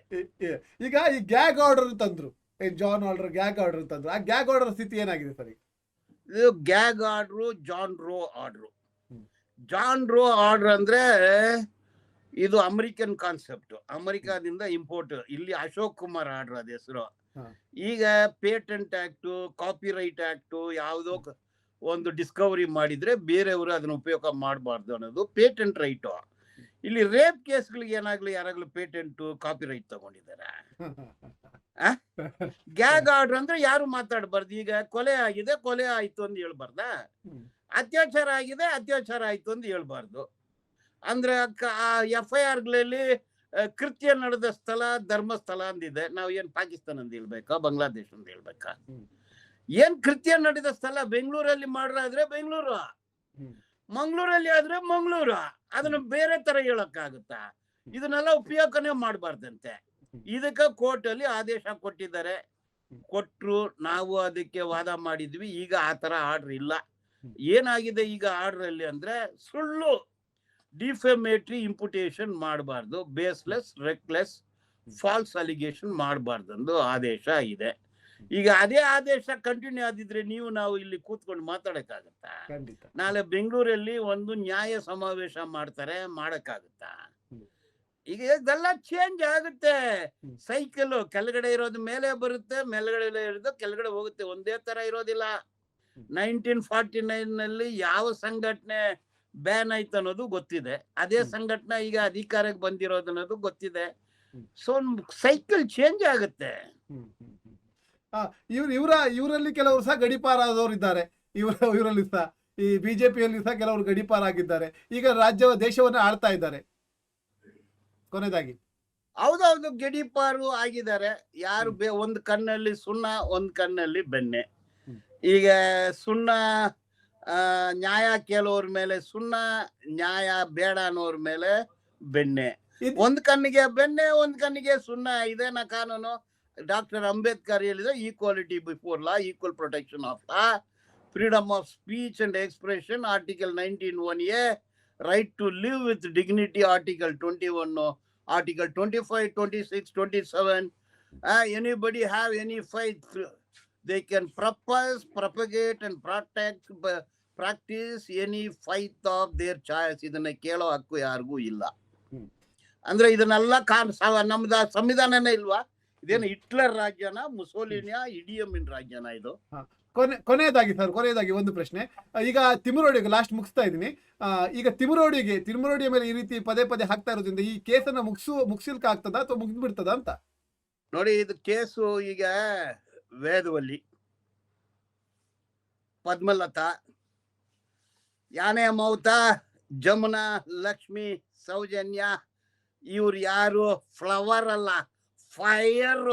ಈಗ ಈ ಗ್ಯಾಗ್ ಆರ್ಡರ್ ತಂದ್ರು. ಈ ಜಾನ್ ಆರ್ಡರ್ ಗ್ಯಾಗ್ ಆರ್ಡರ್ ಅಂತಂದ್ರು. ಆ ಗ್ಯಾಗ್ ಆರ್ಡರ್ ಸ್ಥಿತಿ ಏನಾಗಿದೆ ಸರಿ? ಇದು gag order John Roe order John Roe order ಅಂದ್ರೆ ಇದು ಅಮೆರಿಕನ್ ಕಾನ್ಸೆಪ್ಟ್ ಅಮೆರಿಕಾದಿಂದ ಇಂಪೋರ್ಟ್ ಇಲ್ಲಿ ಅಶೋಕ್ ಕುಮಾರ್ ಆರ್ಡರ್ ಅದ ಹೆಸರು. ಈಗ patent act copyright act ಯಾವುದೋ ಒಂದು ಡಿಸ್ಕವರಿ ಮಾಡಿದ್ರೆ ಬೇರೆಯವರು ಅದನ್ನ ಉಪಯೋಗ ಮಾಡಬಾರ್ದು ಅನ್ನೋದು ಪೇಟೆಂಟ್ ರೈಟು ಇಲ್ಲಿ ರೇಪ್ ಕೇಸ್ಗಳಿಗೆ ಏನಾಗ್ಲಿ ಯಾರಾಗ್ಲೂ ಪೇಟೆಂಟ್ ಕಾಪಿ ರೈಟ್ ತಗೊಂಡಿದ್ದಾರೆ? [laughs] ಗ್ಯಾಗ್ ಆರ್ಡರ್ ಅಂದ್ರೆ ಯಾರು ಮಾತಾಡಬಾರ್ದು? ಈಗ ಕೊಲೆ ಆಗಿದೆ ಕೊಲೆ ಆಯ್ತು ಅಂತ ಹೇಳ್ಬಾರ್ದ. ಅತ್ಯಾಚಾರ ಆಗಿದೆ ಅತ್ಯಾಚಾರ ಆಯ್ತು ಅಂತ ಹೇಳ್ಬಾರ್ದು. ಅಂದ್ರೆ ಎಫ್ ಐ ಆರ್ಗಳಲ್ಲಿ ಕೃತ್ಯ ನಡೆದ ಸ್ಥಳ ಧರ್ಮಸ್ಥಳ ಅಂದಿದೆ. ನಾವು ಏನ್ ಪಾಕಿಸ್ತಾನ ಅಂತ ಹೇಳ್ಬೇಕಾ? ಬಾಂಗ್ಲಾದೇಶ್ ಅಂತ ಹೇಳ್ಬೇಕಾ. ಏನ್ ಕೃತ್ಯ ನಡೆದ ಸ್ಥಳ ಬೆಂಗಳೂರಲ್ಲಿ ಮಾಡ್ರಾದ್ರೆ ಬೆಂಗಳೂರು. ಮಂಗಳೂರಲ್ಲಿ ಆದ್ರೆ ಮಂಗಳೂರು. ಅದನ್ನ ಬೇರೆ ತರ ಹೇಳಕ್ಕಾಗುತ್ತಾ? ಇದನ್ನೆಲ್ಲ ಉಪಯೋಗನೇ ಮಾಡಬಾರ್ದಂತೆ. ಇದಕ್ಕ ಕೋರ್ಟ್ ಅಲ್ಲಿ ಆದೇಶ ಕೊಟ್ಟಿದ್ದಾರೆ. ಕೊಟ್ಟರು ಕೊಟ್ರು ನಾವು ಅದಕ್ಕೆ ವಾದ ಮಾಡಿದ್ವಿ ಈಗ ಆ ತರ ಆರ್ಡರ್ ಇಲ್ಲ. ಏನಾಗಿದೆ ಈಗ ಆರ್ಡರ್ ಅಲ್ಲಿ ಅಂದ್ರೆ ಸುಳ್ಳು ಡಿಫೆಮೇಟ್ರಿ ಇಂಪುಟೇಷನ್ ಮಾಡಬಾರ್ದು ಬೇಸ್ಲೆಸ್ ರೆಕ್ಲೆಸ್ ಫಾಲ್ಸ್ ಅಲಿಗೇಷನ್ ಮಾಡಬಾರ್ದು ಆದೇಶ ಇದೆ. ಈಗ ಅದೇ ಆದೇಶ ಕಂಟಿನ್ಯೂ ಆದಿದ್ರೆ ನೀವು ನಾವು ಇಲ್ಲಿ ಕೂತ್ಕೊಂಡು ಮಾತಾಡಕ್ಕಾಗತ್ತಾ? ನಾಳೆ ಬೆಂಗಳೂರಲ್ಲಿ ಒಂದು ನ್ಯಾಯ ಸಮಾವೇಶ ಮಾಡ್ತಾರೆ ಮಾಡಕ್ಕಾಗತ್ತಾ. ಈಗ ಇದೆಲ್ಲ ಚೇಂಜ್ ಆಗುತ್ತೆ. ಸೈಕಲ್ ಕೆಳಗಡೆ ಇರೋದು ಮೇಲೆ ಬರುತ್ತೆ ಮೇಲ್ಗಡೆ ಇರೋದು ಕೆಳಗಡೆ ಹೋಗುತ್ತೆ. ಒಂದೇ ತರ ಇರೋದಿಲ್ಲ. ನೈನ್ಟೀನ್ ಫಾರ್ಟಿ ನೈನ್ನಲ್ಲಿ ಯಾವ ಸಂಘಟನೆ ಬ್ಯಾನ್ ಆಯ್ತು ಅನ್ನೋದು ಗೊತ್ತಿದೆ. ಅದೇ. ಸಂಘಟನೆ ಈಗ ಅಧಿಕಾರಕ್ಕೆ ಬಂದಿರೋದು ಅನ್ನೋದು ಗೊತ್ತಿದೆ. ಸೊ ಸೈಕಲ್ ಚೇಂಜ್ ಆಗುತ್ತೆ. ಇವ್ರು ಇವರ ಇವರಲ್ಲಿ ಕೆಲವರು ಸಹ ಗಡಿಪಾರಾದವರು ಇದ್ದಾರೆ. ಇವರ ಇವರಲ್ಲಿ ಸಹ ಈ ಬಿಜೆಪಿಯಲ್ಲಿ ಸಹ ಕೆಲವರು ಗಡಿಪಾರಾಗಿದ್ದಾರೆ. ಈಗ ರಾಜ್ಯ ದೇಶವನ್ನ ಆಳ್ತಾ ಇದ್ದಾರೆ. ಕೊನೆಯದಾಗಿ ಹೌದೌದು ಗಡಿಪಾರು ಆಗಿದ್ದಾರೆ. ಯಾರು ಬೇ ಒಂದ್ ಕಣ್ಣಲ್ಲಿ ಸುಣ್ಣ ಒಂದ್ ಕಣ್ಣಲ್ಲಿ ಬೆಣ್ಣೆ. ಈಗ ಸುಣ್ಣ ನ್ಯಾಯ ಕೇಳೋರ್ ಮೇಲೆ ಸುಣ್ಣ ನ್ಯಾಯ ಬೇಡ ಅನ್ನೋರ್ ಮೇಲೆ ಬೆಣ್ಣೆ. ಒಂದ್ ಕಣ್ಣಿಗೆ ಬೆಣ್ಣೆ ಒಂದ್ ಕಣ್ಣಿಗೆ ಸುಣ್ಣ. ಇದೇನ ಕಾನೂನು? ಡಾಕ್ಟರ್ ಅಂಬೇಡ್ಕರ್ ಹೇಳಿದ equality before law equal protection of law freedom of speech and expression article nineteen one A right to live with dignity article twenty one Article 25, 26, 27. Uh, anybody have any faith, they can propose, propagate, and protect, b- practice any faith of their choice. ಇದನ್ನ ಕೇಳೋ ಹಕ್ಕು ಯಾರಿಗೂ ಇಲ್ಲ andre ಅಂದ್ರೆ ಇದನ್ನೆಲ್ಲ ಕಾನ್ ನಮ್ದ ಸಂವಿಧಾನನೇ ಇಲ್ವಾ ಇದೇನು ಹಿಟ್ಲರ್ ರಾಜ್ಯನ ಮುಸೋಲಿನಿಯ ಇಡಿಯಮಿನ್ ರಾಜ್ಯನ ಇದು ಕೊನೆ, ಕೊನೆಯದಾಗಿ ಸರ್, ಕೊನೆಯದಾಗಿ ಒಂದು ಪ್ರಶ್ನೆ. ಈಗ ತಿಮುರೋಡಿಗೆ ಲಾಸ್ಟ್ ಮುಗಿಸ್ತಾ ಇದ್ದೀನಿ. ಈಗ ತಿಮುರೋಡಿಗೆ, ತಿಮುರೋಡಿಯ ಮೇಲೆ ಈ ರೀತಿ ಪದೇ ಪದೇ ಹಾಕ್ತಾ ಇರೋದ್ರಿಂದ ಈ ಕೇಸನ್ನ ಮುಗಿಸು ಮುಗಿಸ್ಲಿಕ್ಕೆ ಆಗ್ತದ ಅಥವಾ ಮುಗಿದ್ಬಿಡ್ತದ ಅಂತ? ನೋಡಿ, ಇದು ಕೇಸು ಈಗ ವೇದವಲ್ಲಿ, ಪದ್ಮಲತಾ ಯಾನೆ ಮೌತ, ಜಮುನಾ, ಲಕ್ಷ್ಮಿ, ಸೌಜನ್ಯ, ಇವ್ರು ಯಾರು? ಫ್ಲವರ್ ಅಲ್ಲ ಫೈರ್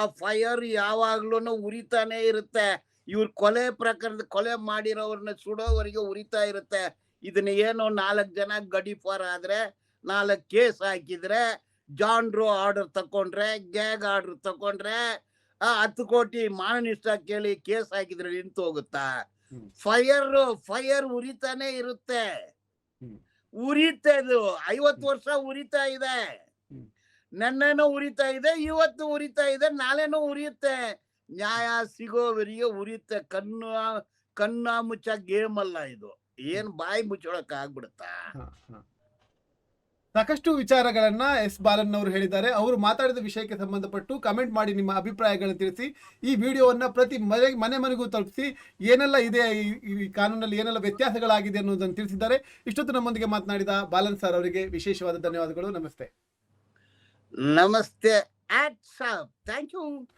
ಆ ಫೈರ್ ಯಾವಾಗ್ಲೂ ಉರಿತಾನೆ ಇರುತ್ತೆ. ಇವ್ರ ಕೊಲೆ ಪ್ರಕರಣದ ಕೊಲೆ ಮಾಡಿರೋವ್ರನ್ನ ಸುಡೋವರೆಗೆ ಉರಿತಾ ಇರುತ್ತೆ. ಇದನ್ನ ಏನು ನಾಲ್ಕು ಜನ ಗಡಿಫಾರ್ ಆದ್ರೆ ನಾಲ್ಕು ಕೇಸ್ ಹಾಕಿದ್ರೆ ಜಾನ್ ರೋ ಆರ್ಡರ್ ತಕೊಂಡ್ರೆ ಗ್ಯಾಗ್ ಆರ್ಡರ್ ತಕೊಂಡ್ರೆ ಆ ಹತ್ತು ಕೋಟಿ ಮಾನನಿಷ್ಠ ಕೇಳಿ ಕೇಸ್ ಹಾಕಿದ್ರೆ ನಿಂತು ಹೋಗುತ್ತಾ. ಫೈರ್ ಫೈರ್ ಉರಿತಾನೆ ಇರುತ್ತೆ. ಉರಿತ ಇದು ಐವತ್ತು ವರ್ಷ ಉರಿತಾ ಇದೆ. ನೆನ್ನೆನೂ ಉರಿತಾ ಇದೆ ಇವತ್ತು ಉರಿತಾ ಇದೆ ನಾಳೆನೂ ಉರಿಯುತ್ತೆ. ನ್ಯಾಯ ಸಿಗೋವರಿಗೆ ಉರಿಯುತ್ತೆ ಕಣ್ಣು ಕಣ್ಣ ಮುಚ್ಚ ಗೇಮ್ ಅಲ್ಲ ಇದು. ಏನ್ ಬಾಯಿ ಮುಚ್ಚೋಳಕ್ ಆಗ್ಬಿಡುತ್ತಾ. ಸಾಕಷ್ಟು ವಿಚಾರಗಳನ್ನ ಎಸ್ ಬಾಲನ್ ಅವರು ಹೇಳಿದ್ದಾರೆ. ಅವರು ಮಾತಾಡಿದ ವಿಷಯಕ್ಕೆ ಸಂಬಂಧಪಟ್ಟು ಕಮೆಂಟ್ ಮಾಡಿ ನಿಮ್ಮ ಅಭಿಪ್ರಾಯಗಳನ್ನು ತಿಳಿಸಿ. ಈ ವಿಡಿಯೋವನ್ನ ಪ್ರತಿ ಮನೆ ಮನೆ ಮನೆಗೂ ತಲುಪಿಸಿ. ಏನೆಲ್ಲ ಇದೆ ಈ- ಈ ಕಾನೂನಲ್ಲಿ ಏನೆಲ್ಲ ವ್ಯತ್ಯಾಸಗಳಾಗಿದೆ ಅನ್ನೋದನ್ನು ತಿಳಿಸಿದ್ದಾರೆ. ಇಷ್ಟೊತ್ತು ನಮ್ಮೊಂದಿಗೆ ಮಾತನಾಡಿದ ಬಾಲನ್ ಸರ್ ಅವರಿಗೆ ವಿಶೇಷವಾದ ಧನ್ಯವಾದಗಳು. ನಮಸ್ತೆ. ನಮಸ್ತೆ. Thank you